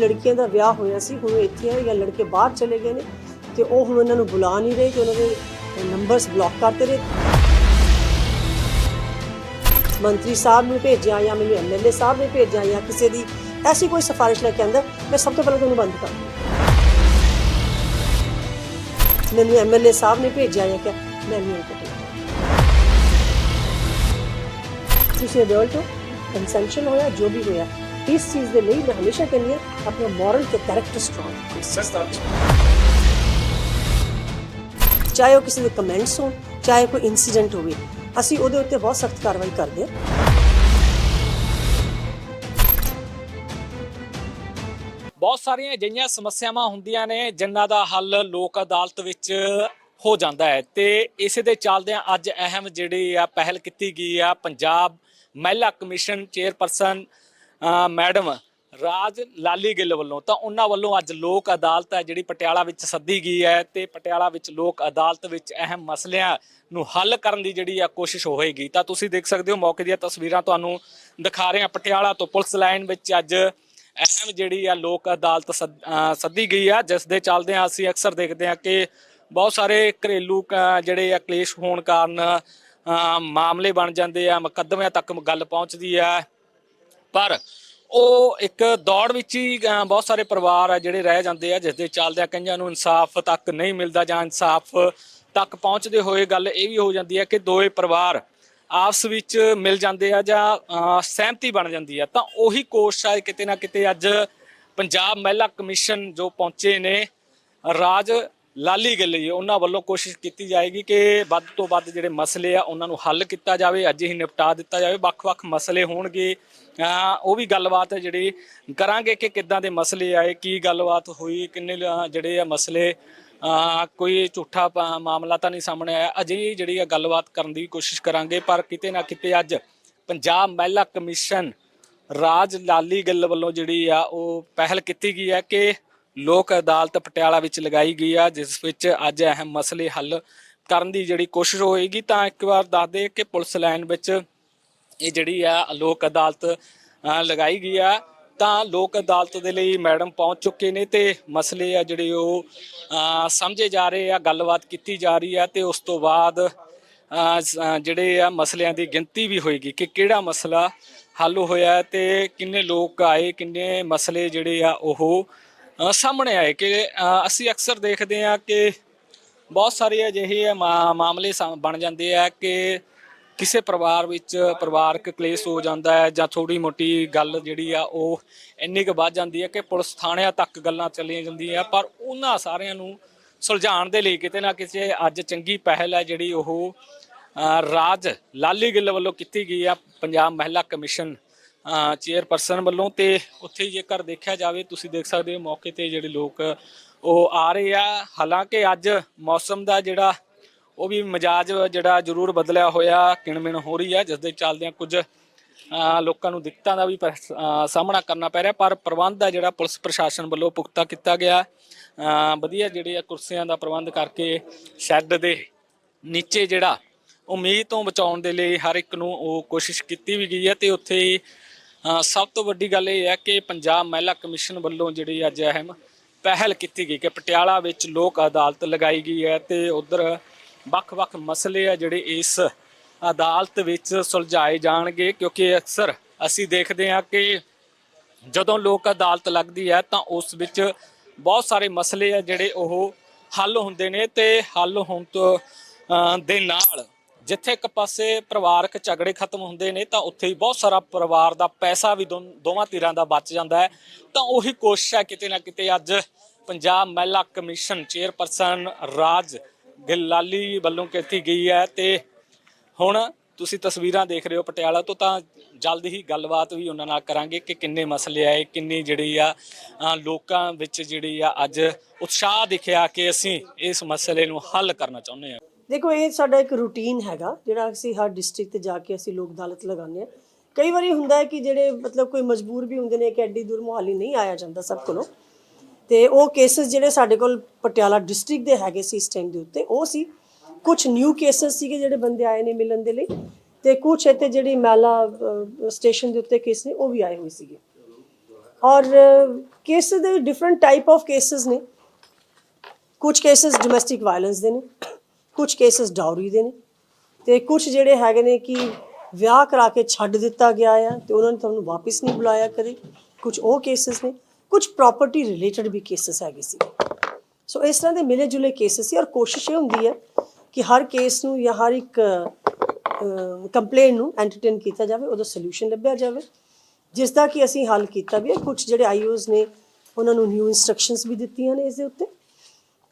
ਲੜਕੀਆਂ ਦਾ ਵਿਆਹ ਹੋਇਆ ਸੀ, ਹੁਣ ਇੱਥੇ ਆ ਜਾਂ ਲੜਕੇ ਬਾਹਰ ਚਲੇ ਗਏ ਨੇ ਤੇ ਉਹ ਹੁਣ ਉਹਨਾਂ ਨੂੰ ਬੁਲਾ ਨਹੀਂ ਰਹੇ ਕਿ ਉਹਨਾਂ ਦੇ ਨੰਬਰਸ ਬਲੌਕ ਕਰਤੇ ਰਹੇ। ਮੰਤਰੀ ਸਾਹਿਬ ਨੂੰ ਭੇਜਿਆ ਜਾਂ ਮੈਨੂੰ ਐਮਐਲਏ ਸਾਹਿਬ ਨੇ ਭੇਜਿਆ ਜਾਂ ਕਿਸੇ ਦੀ ਐਸੀ ਕੋਈ ਸਿਫਾਰਿਸ਼ ਲੈ ਕੇ ਆਂਦਾ ਮੈਂ ਸਭ ਤੋਂ ਪਹਿਲਾਂ ਤੁਹਾਨੂੰ ਬੰਦ ਕਰ ਦੂੰ ਮੈਨੂੰ ਐਮਐਲਏ ਸਾਹਿਬ ਨੇ ਭੇਜਿਆ ਜਾਂ ਕਿ ਮੈਂ ਨਹੀਂ ਕੱਟਿਆ ਤੁਸੀਂ ਅਡਲਟ ਹੋ ਕੰਸੈਂਸ਼ਨ ਹੋਇਆ, ਜੋ ਵੀ ਹੋਇਆ। ਇਸ ਚੀਜ਼ ਦੇ ਲਈ ਮੈਂ ਹਮੇਸ਼ਾ ਕਹਿੰਦੀ ਹਾਂ ਆਪਣਾ ਮੋਰਲ ਤੇ ਕੈਰੈਕਟਰ ਸਟਰੋਂਗ ਚਾਹੇ ਉਹ ਕਿਸੇ ਦੇ ਕਮੈਂਟਸ ਹੋਣ ਚਾਹੇ ਕੋਈ ਇਨਸੀਡੈਂਟ ਹੋਵੇ ਅਸੀਂ ਉਹਦੇ ਉੱਤੇ ਬਹੁਤ ਸਖਤ ਕਾਰਵਾਈ ਕਰਦੇ ਹਾਂ ਬਹੁਤ ਸਾਰੀਆਂ ਅਜਿਹੀਆਂ ਸਮੱਸਿਆਵਾਂ ਹੁੰਦੀਆਂ ਨੇ, ਜਿਨ੍ਹਾਂ ਦਾ ਹੱਲ ਲੋਕ ਅਦਾਲਤ ਵਿੱਚ ਹੋ ਜਾਂਦਾ ਹੈ। ਤੇ ਇਸੇ ਦੇ ਚੱਲਦਿਆਂ ਅੱਜ ਅਹਿਮ ਜਿਹੜੀ ਆ ਪਹਿਲ ਕੀਤੀ ਗਈ ਆ, ਪੰਜਾਬ ਮਹਿਲਾ commission chairperson madam, Raj Lali Gill ਵੱਲੋਂ ਤਾਂ ਉਹਨਾਂ ਵੱਲੋਂ ਅੱਜ ਲੋਕ ਅਦਾਲਤ ਹੈ, ਜਿਹੜੀ ਪਟਿਆਲਾ ਵਿੱਚ ਸੱਦੀ ਗਈ ਹੈ ਤੇ ਪਟਿਆਲਾ ਵਿੱਚ ਲੋਕ ਅਦਾਲਤ ਵਿੱਚ ਅਹਿਮ ਮਸਲਿਆਂ ਨੂੰ ਹੱਲ ਕਰਨ ਦੀ ਜਿਹੜੀ ਆ ਕੋਸ਼ਿਸ਼ ਹੋਏਗੀ। ਤਾਂ ਤੁਸੀਂ ਦੇਖ ਸਕਦੇ ਹੋ, ਮੌਕੇ ਦੀਆਂ ਤਸਵੀਰਾਂ ਤੁਹਾਨੂੰ ਦਿਖਾ ਰਹੇ ਹਾਂ। ਪਟਿਆਲਾ ਤੋਂ ਪੁਲਿਸ ਲਾਈਨ ਵਿੱਚ ਅੱਜ ਅਹਿਮ ਜਿਹੜੀ ਆ ਲੋਕ ਅਦਾਲਤ ਸੱਦ- ਸੱਦੀ ਗਈ ਆ, ਜਿਸ ਦੇ ਚੱਲਦੇ ਆ ਅਸੀਂ ਅਕਸਰ ਦੇਖਦੇ ਆ ਕਿ ਬਹੁਤ ਸਾਰੇ ਘਰੇਲੂ ਜਿਹੜੇ ਆ ਕਲੇਸ਼ ਹੋਣ ਕਾਰਨ ਮਾਮਲੇ ਬਣ ਜਾਂਦੇ ਆ, ਮੁਕੱਦਮਿਆਂ ਤੱਕ ਗੱਲ ਪਹੁੰਚਦੀ ਆ ਪਰ ਉਹ ਇੱਕ ਦੌੜ ਵਿੱਚ ਹੀ ਬਹੁਤ ਸਾਰੇ ਪਰਿਵਾਰ ਆ ਜਿਹੜੇ ਰਹਿ ਜਾਂਦੇ ਆ ਜਿਸ ਦੇ ਚੱਲਦਿਆਂ ਕਈਆਂ ਨੂੰ ਇਨਸਾਫ ਤੱਕ ਨਹੀਂ ਮਿਲਦਾ ਜਾਂ ਇਨਸਾਫ ਤੱਕ ਪਹੁੰਚਦੇ ਹੋਏ ਗੱਲ ਇਹ ਵੀ ਹੋ ਜਾਂਦੀ ਹੈ ਕਿ ਦੋਵੇਂ ਪਰਿਵਾਰ ਆਪਸ ਵਿੱਚ ਮਿਲ ਜਾਂਦੇ ਆ ਜਾਂ ਸਹਿਮਤੀ ਬਣ ਜਾਂਦੀ ਆ। ਤਾਂ ਉਹੀ ਕੋਸ਼ਿਸ਼ ਆ ਕਿਤੇ ਨਾ ਕਿਤੇ ਅੱਜ ਪੰਜਾਬ ਮਹਿਲਾ ਕਮਿਸ਼ਨ ਜੋ ਪਹੁੰਚੇ ਨੇ, ਰਾਜ ਲਾਲੀ ਗਿੱਲ ਜੀ ਉਹਨਾਂ ਵੱਲੋਂ ਕੋਸ਼ਿਸ਼ ਕੀਤੀ ਜਾਏਗੀ ਕਿ ਵੱਧ ਤੋਂ ਵੱਧ ਜਿਹੜੇ ਮਸਲੇ ਆ ਉਹਨਾਂ ਨੂੰ ਹੱਲ ਕੀਤਾ ਜਾਵੇ, ਅੱਜ ਹੀ ਨਿਪਟਾ ਦਿੱਤਾ ਜਾਵੇ। ਵੱਖ-ਵੱਖ ਮਸਲੇ ਹੋਣਗੇ। ਉਹ ਵੀ ਗੱਲਬਾਤ ਹੈ ਜਿਹੜੀ ਕਰਾਂਗੇ ਕਿ ਕਿੱਦਾਂ ਦੇ ਮਸਲੇ ਆਏ, ਕੀ ਗੱਲਬਾਤ ਹੋਈ, ਕਿੰਨੇ ਜਿਹੜੇ ਆ ਮਸਲੇ ਕੋਈ ਝੂਠਾ ਮਾਮਲਾ ਤਾਂ ਨਹੀਂ ਸਾਹਮਣੇ ਆਇਆ। ਅਜੇ ਜਿਹੜੀ ਆ ਗੱਲਬਾਤ ਕਰਨ ਦੀ ਕੋਸ਼ਿਸ਼ ਕਰਾਂਗੇ, ਪਰ ਕਿਤੇ ਨਾ ਕਿਤੇ ਅੱਜ ਪੰਜਾਬ ਮਹਿਲਾ ਕਮਿਸ਼ਨ ਰਾਜ ਲਾਲੀ ਗਿੱਲ ਵੱਲੋਂ ਜਿਹੜੀ ਆ ਉਹ ਪਹਿਲ ਕੀਤੀ ਗਈ ਹੈ ਕਿ ਲੋਕ ਅਦਾਲਤ ਪਟਿਆਲਾ ਵਿੱਚ ਲਗਾਈ ਗਈ ਆ, ਜਿਸ ਵਿੱਚ ਅੱਜ ਅਹਿਮ ਮਸਲੇ ਹੱਲ ਕਰਨ ਦੀ ਜਿਹੜੀ ਕੋਸ਼ਿਸ਼ ਹੋਏਗੀ। ਤਾਂ ਇੱਕ ਵਾਰ ਦੱਸ ਦੇ ਕਿ ਪੁਲਿਸ ਲਾਈਨ ਵਿੱਚ ਇਹ ਜਿਹੜੀ ਆ, ਲੋਕ ਅਦਾਲਤ ਲਗਾਈ ਗਈ ਆ। ਤਾਂ ਲੋਕ ਅਦਾਲਤ ਦੇ ਲਈ ਮੈਡਮ ਪਹੁੰਚ ਚੁੱਕੇ ਨੇ ਤੇ ਮਸਲੇ ਆ ਜਿਹੜੇ ਉਹ ਸਮਝੇ ਜਾ ਰਹੇ ਆ, ਗੱਲਬਾਤ ਕੀਤੀ ਜਾ ਰਹੀ ਆ ਤੇ ਉਸ ਤੋਂ ਬਾਅਦ ਜਿਹੜੇ ਆ ਮਸਲਿਆਂ ਦੀ ਗਿਣਤੀ ਵੀ ਹੋਏਗੀ ਕਿ ਕਿਹੜਾ ਮਸਲਾ ਹੱਲ ਹੋਇਆ ਹੈ ਤੇ ਕਿੰਨੇ ਲੋਕ ਆਏ, ਕਿੰਨੇ ਮਸਲੇ ਜਿਹੜੇ ਆ ਉਹ ਸਾਹਮਣੇ ਆਏ ਕਿ ਅਸੀਂ ਅਕਸਰ ਦੇਖਦੇ ਹਾਂ ਕਿ ਬਹੁਤ ਸਾਰੇ ਅਜਿਹੇ ਮਾ- ਮਾਮਲੇ ਸਾ- ਬਣ ਜਾਂਦੇ ਆ ਕਿ ਕਿਸੇ ਪਰਿਵਾਰ ਵਿੱਚ ਪਰਿਵਾਰਕ ਕਲੇਸ਼ ਹੋ ਜਾਂਦਾ ਹੈ ਜਾਂ ਥੋੜੀ ਮੋਟੀ ਗੱਲ ਜਿਹੜੀ ਆ ਉਹ ਇੰਨੀ ਕੁ ਵੱਧ ਜਾਂਦੀ ਹੈ ਕਿ ਪੁਲਿਸ ਥਾਣਿਆਂ ਤੱਕ ਗੱਲਾਂ ਚੱਲੀਆਂ ਜਾਂਦੀਆਂ ਪਰ ਉਹਨਾਂ ਸਾਰਿਆਂ ਨੂੰ ਸੁਲਝਾਉਣ ਦੇ ਲਈ ਕਿਤੇ ਨਾ ਕਿਤੇ ਅੱਜ ਚੰਗੀ ਪਹਿਲ ਹੈ ਜਿਹੜੀ ਉਹ ਰਾਜ ਲਾਲੀ ਗਿੱਲ ਵੱਲੋਂ ਕੀਤੀ ਗਈ ਆ, ਪੰਜਾਬ ਮਹਿਲਾ ਕਮਿਸ਼ਨ ਚੇਅਰਪਰਸਨ ਵੱਲੋਂ ਤੇ ਉੱਥੇ ਜੇਕਰ ਦੇਖਿਆ ਜਾਵੇ ਤੁਸੀਂ ਦੇਖ ਸਕਦੇ ਹੋ ਮੌਕੇ ਤੇ ਜਿਹੜੇ ਲੋਕ ਉਹ ਆ ਰਹੇ ਆ। ਹਾਲਾਂਕਿ ਅੱਜ ਮੌਸਮ ਦਾ ਜਿਹੜਾ ਉਹ ਵੀ ਮਜ਼ਾਜ ਜਿਹੜਾ ਜ਼ਰੂਰ ਬਦਲਿਆ ਹੋਇਆ ਕਿਣਮਿਣ ਹੋ ਰਹੀ ਹੈ ਜਿਸ ਦੇ ਚੱਲਦਿਆਂ ਕੁਝ ਲੋਕਾਂ ਨੂੰ ਦਿੱਕਤਾਂ ਦਾ ਵੀ ਪਰ- ਸਾਹਮਣਾ ਕਰਨਾ ਪੈ ਰਿਹਾ। ਪਰ ਪ੍ਰਬੰਧ ਹੈ ਜਿਹੜਾ ਪੁਲਿਸ ਪ੍ਰਸ਼ਾਸਨ ਵੱਲੋਂ ਪੁਖਤਾ ਕੀਤਾ ਗਿਆ। ਵਧੀਆ ਜਿਹੜੇ ਆ ਕੁਰਸੀਆਂ ਦਾ ਪ੍ਰਬੰਧ ਕਰਕੇ ਸ਼ੈੱਡ ਦੇ ਨੀਚੇ ਜਿਹੜਾ ਉਮੀਦ ਤੋਂ ਬਚਾਉਣ ਦੇ ਲਈ ਹਰ ਇੱਕ ਨੂੰ ਉਹ ਕੋਸ਼ਿਸ਼ ਕੀਤੀ ਵੀ ਗਈ ਹੈ ਤੇ ਉੱਥੇ ਹੀ, ਸਭ ਤੋਂ ਵੱਡੀ ਗੱਲ ਇਹ ਹੈ ਕਿ ਪੰਜਾਬ ਮਹਿਲਾ ਕਮਿਸ਼ਨ ਵੱਲੋਂ ਜਿਹੜੀ ਅੱਜ ਅਹਿਮ ਪਹਿਲ ਕੀਤੀ ਗਈ ਕਿ ਪਟਿਆਲਾ ਵਿੱਚ ਲੋਕ ਅਦਾਲਤ ਲਗਾਈ ਗਈ ਹੈ ਤੇ ਉਧਰ ਵੱਖ-ਵੱਖ ਮਸਲੇ ਆ ਜਿਹੜੇ ਇਸ ਅਦਾਲਤ ਵਿੱਚ ਸੁਲਝਾਏ ਜਾਣਗੇ, ਕਿਉਂਕਿ ਅਕਸਰ ਅਸੀਂ ਦੇਖਦੇ ਹਾਂ ਕਿ ਜਦੋਂ ਲੋਕ ਅਦਾਲਤ ਲੱਗਦੀ ਹੈ ਤਾਂ ਉਸ ਵਿੱਚ ਬਹੁਤ ਸਾਰੇ ਮਸਲੇ ਆ ਜਿਹੜੇ ਉਹ ਹੱਲ ਹੁੰਦੇ ਨੇ ਤੇ ਹੱਲ ਹੋਣ ਤੋਂ ਦੇ ਨਾਲ ਜਿੱਥੇ ਇੱਕ ਪਾਸੇ ਪਰਿਵਾਰਕ ਝਗੜੇ ਖਤਮ ਹੁੰਦੇ ਨੇ, ਤਾਂ ਉੱਥੇ ਹੀ ਬਹੁਤ ਸਾਰਾ ਪਰਿਵਾਰ ਦਾ ਪੈਸਾ ਵੀ ਦੋਨ- ਦੋਵਾਂ ਧਿਰਾਂ ਦਾ ਬਚ ਜਾਂਦਾ ਹੈ। ਤਾਂ ਉਹੀ ਕੋਸ਼ਿਸ਼ ਹੈ ਕਿਤੇ ਨਾ ਕਿਤੇ ਅੱਜ ਪੰਜਾਬ ਮਹਿਲਾ ਕਮਿਸ਼ਨ ਚੇਅਰਪਰਸਨ ਰਾਜ ਗਿਲਾਲੀ ਵੱਲੋਂ ਕੀਤੀ ਗਈ ਹੈ ਤੇ ਹੁਣ ਤੁਸੀਂ ਤਸਵੀਰਾਂ ਦੇਖ ਰਹੇ ਹੋ ਪਟਿਆਲਾ ਤੋਂ, ਤਾਂ ਜਲਦ ਹੀ ਗੱਲਬਾਤ ਵੀ ਉਹਨਾਂ ਨਾਲ ਕਰਾਂਗੇ ਕਿ ਕਿੰਨੇ ਮਸਲੇ ਆਏ, ਕਿੰਨੀ ਜਿਹੜੀ ਆ ਲੋਕਾਂ ਵਿੱਚ ਜਿਹੜੀ ਆ ਅੱਜ ਉਤਸ਼ਾਹ ਦਿਖਿਆ ਕਿ ਅਸੀਂ ਇਸ ਮਸਲੇ ਨੂੰ ਹੱਲ ਕਰਨਾ ਚਾਹੁੰਦੇ ਹਾਂ। ਦੇਖੋ, ਇਹ ਸਾਡਾ ਇੱਕ ਰੂਟੀਨ ਹੈਗਾ, ਜਿਹੜਾ ਅਸੀਂ ਹਰ ਡਿਸਟ੍ਰਿਕਟ ਤੇ ਜਾ ਕੇ ਅਸੀਂ ਲੋਕ ਅਦਾਲਤ ਲਗਾਉਂਦੇ ਆ ਕਈ ਵਾਰੀ ਹੁੰਦਾ ਹੈ ਕਿ ਜਿਹੜੇ ਮਤਲਬ ਕੋਈ ਮਜਬੂਰ ਵੀ ਹੁੰਦੇ ਨੇ ਕਿ ਐਡੀ ਦੂਰ ਮੁਹਾਲੀ ਨਹੀਂ ਆਇਆ ਜਾਂਦਾ ਸਭ ਕੋਲੋਂ। ਤੇ ਉਹ ਕੇਸਸ ਜਿਹੜੇ ਸਾਡੇ ਕੋਲ ਪਟਿਆਲਾ ਡਿਸਟ੍ਰਿਕਟ ਦੇ ਹੈਗੇ ਸੀ ਇਸ ਟਾਈਮ ਦੇ ਉੱਤੇ, ਉਹ ਸੀ। ਕੁਝ ਨਿਊ ਕੇਸਸ ਸੀਗੇ ਜਿਹੜੇ ਬੰਦੇ ਆਏ ਨੇ ਮਿਲਣ ਦੇ ਲਈ ਤੇ ਕੁਝ ਇੱਥੇ ਜਿਹੜੀ ਮੈਲਾ ਸਟੇਸ਼ਨ ਦੇ ਉੱਤੇ ਕੇਸ ਨੇ, ਉਹ ਵੀ ਆਏ ਹੋਏ ਸੀਗੇ। ਔਰ ਕੇਸ ਦੇ ਡਿਫਰੈਂਟ ਟਾਈਪ ਆਫ ਕੇਸਸ ਨੇ। ਕੁਝ ਕੇਸਸ ਡੋਮੈਸਟਿਕ ਵਾਇਲੈਂਸ ਦੇ ਨੇ। ਕੁਝ ਕੇਸਸ ਡਾਊਰੀ ਦੇ ਨੇ। ਤੇ ਕੁਝ ਜਿਹੜੇ ਹੈਗੇ ਨੇ ਕਿ ਵਿਆਹ ਕਰਾ ਕੇ ਛੱਡ ਦਿੱਤਾ ਗਿਆ ਆ ਤੇ ਉਹਨਾਂ ਨੇ ਤੁਹਾਨੂੰ ਵਾਪਸ ਨਹੀਂ ਬੁਲਾਇਆ ਕਦੇ। ਕੁਝ ਉਹ ਕੇਸਸ ਨੇ ਕੁਝ ਪ੍ਰਾਪਰਟੀ ਰਿਲੇਟਡ ਵੀ ਕੇਸਸ ਹੈਗੇ ਸੀ। ਸੋ ਇਸ ਤਰ੍ਹਾਂ ਦੇ ਮਿਲੇ ਜੁਲੇ ਕੇਸਸ ਸੀ ਔਰ ਕੋਸ਼ਿਸ਼ ਇਹ ਹੁੰਦੀ ਹੈ ਕਿ ਹਰ ਕੇਸ ਨੂੰ ਜਾਂ ਹਰ ਇੱਕ ਕੰਪਲੇਂਟ ਨੂੰ ਐਂਟਰਟੇਨ ਕੀਤਾ ਜਾਵੇ, ਉਹਦਾ ਸੋਲੂਸ਼ਨ ਲੱਭਿਆ ਜਾਵੇ। ਜਿਸ ਦਾ ਕਿ ਅਸੀਂ ਹੱਲ ਕੀਤਾ ਵੀ ਹੈ। ਕੁਝ ਜਿਹੜੇ ਆਈਓਜ਼ ਨੇ, ਉਹਨਾਂ ਨੂੰ ਨਿਊ ਇਨਸਟਰਕਸ਼ਨਸ ਵੀ ਦਿੱਤੀਆਂ ਨੇ ਇਸ ਦੇ ਉੱਤੇ।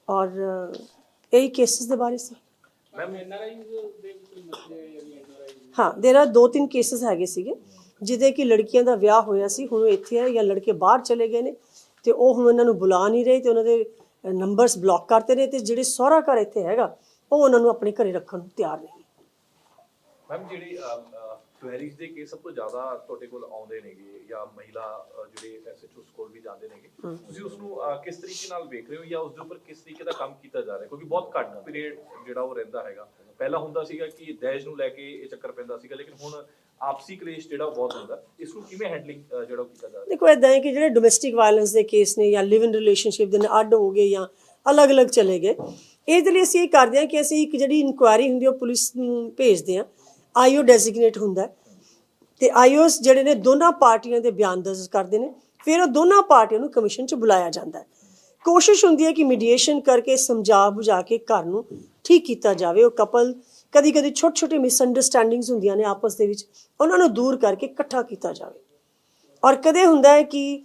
ਔਰ ਇਹੀ ਕੇਸਸ ਦੇ ਬਾਰੇ ਸੀ ਮੈਮ ਹਾਂ ਦੇਰ ਆਰ ਦੋ ਤਿੰਨ ਕੇਸਸ ਹੈਗੇ ਸੀਗੇ ਜਿਹਦੇ ਕਿ ਲੜਕੀਆਂ ਦਾ ਵਿਆਹ ਹੋਇਆ ਸੀ ਹੁਣ ਉਹ ਇੱਥੇ ਹੈ ਜਾਂ ਲੜਕੇ ਬਾਹਰ ਚਲੇ ਗਏ ਨੇ ਤੇ ਉਹ ਹੁਣ ਇਹਨਾਂ ਨੂੰ ਬੁਲਾ ਨਹੀਂ ਰਹੇ ਤੇ ਉਹਨਾਂ ਦੇ ਨੰਬਰਸ ਬਲੌਕ ਕਰਤੇ ਨੇ ਤੇ ਜਿਹੜੇ ਸਹੁਰਾ ਘਰ ਇੱਥੇ ਹੈਗਾ ਉਹ ਉਹਨਾਂ ਨੂੰ ਆਪਣੇ ਘਰੇ ਰੱਖਣ ਨੂੰ ਤਿਆਰ ਨਹੀਂ। ਮੈਮ ਜਿਹੜੀ ਕੁਐਰੀਜ਼ ਦੇ ਕੇਸ ਸਭ ਤੋਂ ਜ਼ਿਆਦਾ ਤੁਹਾਡੇ ਕੋਲ ਆਉਂਦੇ ਨੇਗੇ ਜਾਂ ਮਹਿਲਾ ਅਹ, ਜਿਹੜੇ ਐਸਐਚਓ ਕੋਲ ਵੀ ਜਾਂਦੇ ਨੇਗੇ ਤੁਸੀਂ ਉਸ ਨੂੰ ਕਿਸ ਤਰੀਕੇ ਨਾਲ ਵੇਖ ਰਹੇ ਹੋ ਜਾਂ ਉਸ ਦੇ ਉੱਪਰ ਕਿਸ ਤਰੀਕੇ ਦਾ ਕੰਮ ਕੀਤਾ ਜਾ ਰਿਹਾ? ਕਿਉਂਕਿ ਬਹੁਤ ਘੱਟ ਪੀਰੀਅਡ ਜਿਹੜਾ ਉਹ ਰਹਿੰਦਾ ਹੈਗਾ। ਪਹਿਲਾਂ ਹੁੰਦਾ ਸੀਗਾ ਕਿ ਦਹੇਜ ਨੂੰ ਲੈ ਕੇ ਇਹ ਚੱਕਰ ਪੈਂਦਾ ਸੀਗਾ ਲੇਕਿਨ ਹੁਣ ਆਪਸੀ ਕਲੇਸ਼ ਜਿਹੜਾ ਬਹੁਤ ਹੁੰਦਾ। ਇਸ ਨੂੰ ਕਿਵੇਂ ਹੈਂਡਲਿੰਗ ਜਿਹੜਾ ਕੀਤਾ ਜਾ ਰਿਹਾ? ਦੇਖੋ ਇਦਾਂ ਹੈ ਕਿ ਜਿਹੜੇ ਡੋਮੈਸਟਿਕ ਵਾਇਲੈਂਸ ਦੇ ਕੇਸ ਨੇ ਜਾਂ ਲਿਵ ਇਨ ਰਿਲੇਸ਼ਨਸ਼ਿਪ ਦੇ ਨੇ ਅੱਡ ਹੋ ਗਏ ਜਾਂ ਅਲੱਗ-ਅਲੱਗ ਚਲੇ ਗਏ ਇਹਦੇ ਲਈ ਅਸੀਂ ਇਹ ਕਰਦੇ ਹਾਂ ਕਿ ਅਸੀਂ ਇੱਕ ਜਿਹੜੀ ਇਨਕੁਆਇਰੀ ਹੁੰਦੀ ਹੈ ਉਹ ਪੁਲਿਸ ਨੂੰ ਭੇਜਦੇ ਹਾਂ। ਆਈਓ ਡੈਜ਼ਿਗਨੇਟ ਹੁੰਦਾ ਤੇ ਆਈਓਸ ਜਿਹੜੇ ਨੇ ਦੋਨਾਂ ਪਾਰਟੀਆਂ ਦੇ ਬਿਆਨ ਦਰਜ ਕਰਦੇ ਨੇ। ਫਿਰ ਉਹ ਦੋਨਾਂ ਪਾਰਟੀਆਂ ਨੂੰ ਕਮਿਸ਼ਨ 'ਚ ਬੁਲਾਇਆ ਜਾਂਦਾ ਹੈ। ਕੋਸ਼ਿਸ਼ ਹੁੰਦੀ ਹੈ ਕਿ ਮੀਡੀਏਸ਼ਨ ਕਰਕੇ ਸਮਝਾ ਬੁਝਾ ਕੇ ਘਰ ਨੂੰ ਠੀਕ ਕੀਤਾ ਜਾਵੇ। ਉਹ ਕਪਲ ਕਦੀ ਕਦੀ ਛੋਟੇ ਛੋਟੇ ਮਿਸਅੰਡਰਸਟੈਂਡਿੰਗਸ ਹੁੰਦੀਆਂ ਨੇ ਆਪਸ ਦੇ ਵਿੱਚ, ਉਹਨਾਂ ਨੂੰ ਦੂਰ ਕਰਕੇ ਇਕੱਠਾ ਕੀਤਾ ਜਾਵੇ। ਔਰ ਕਦੇ ਹੁੰਦਾ ਹੈ ਕਿ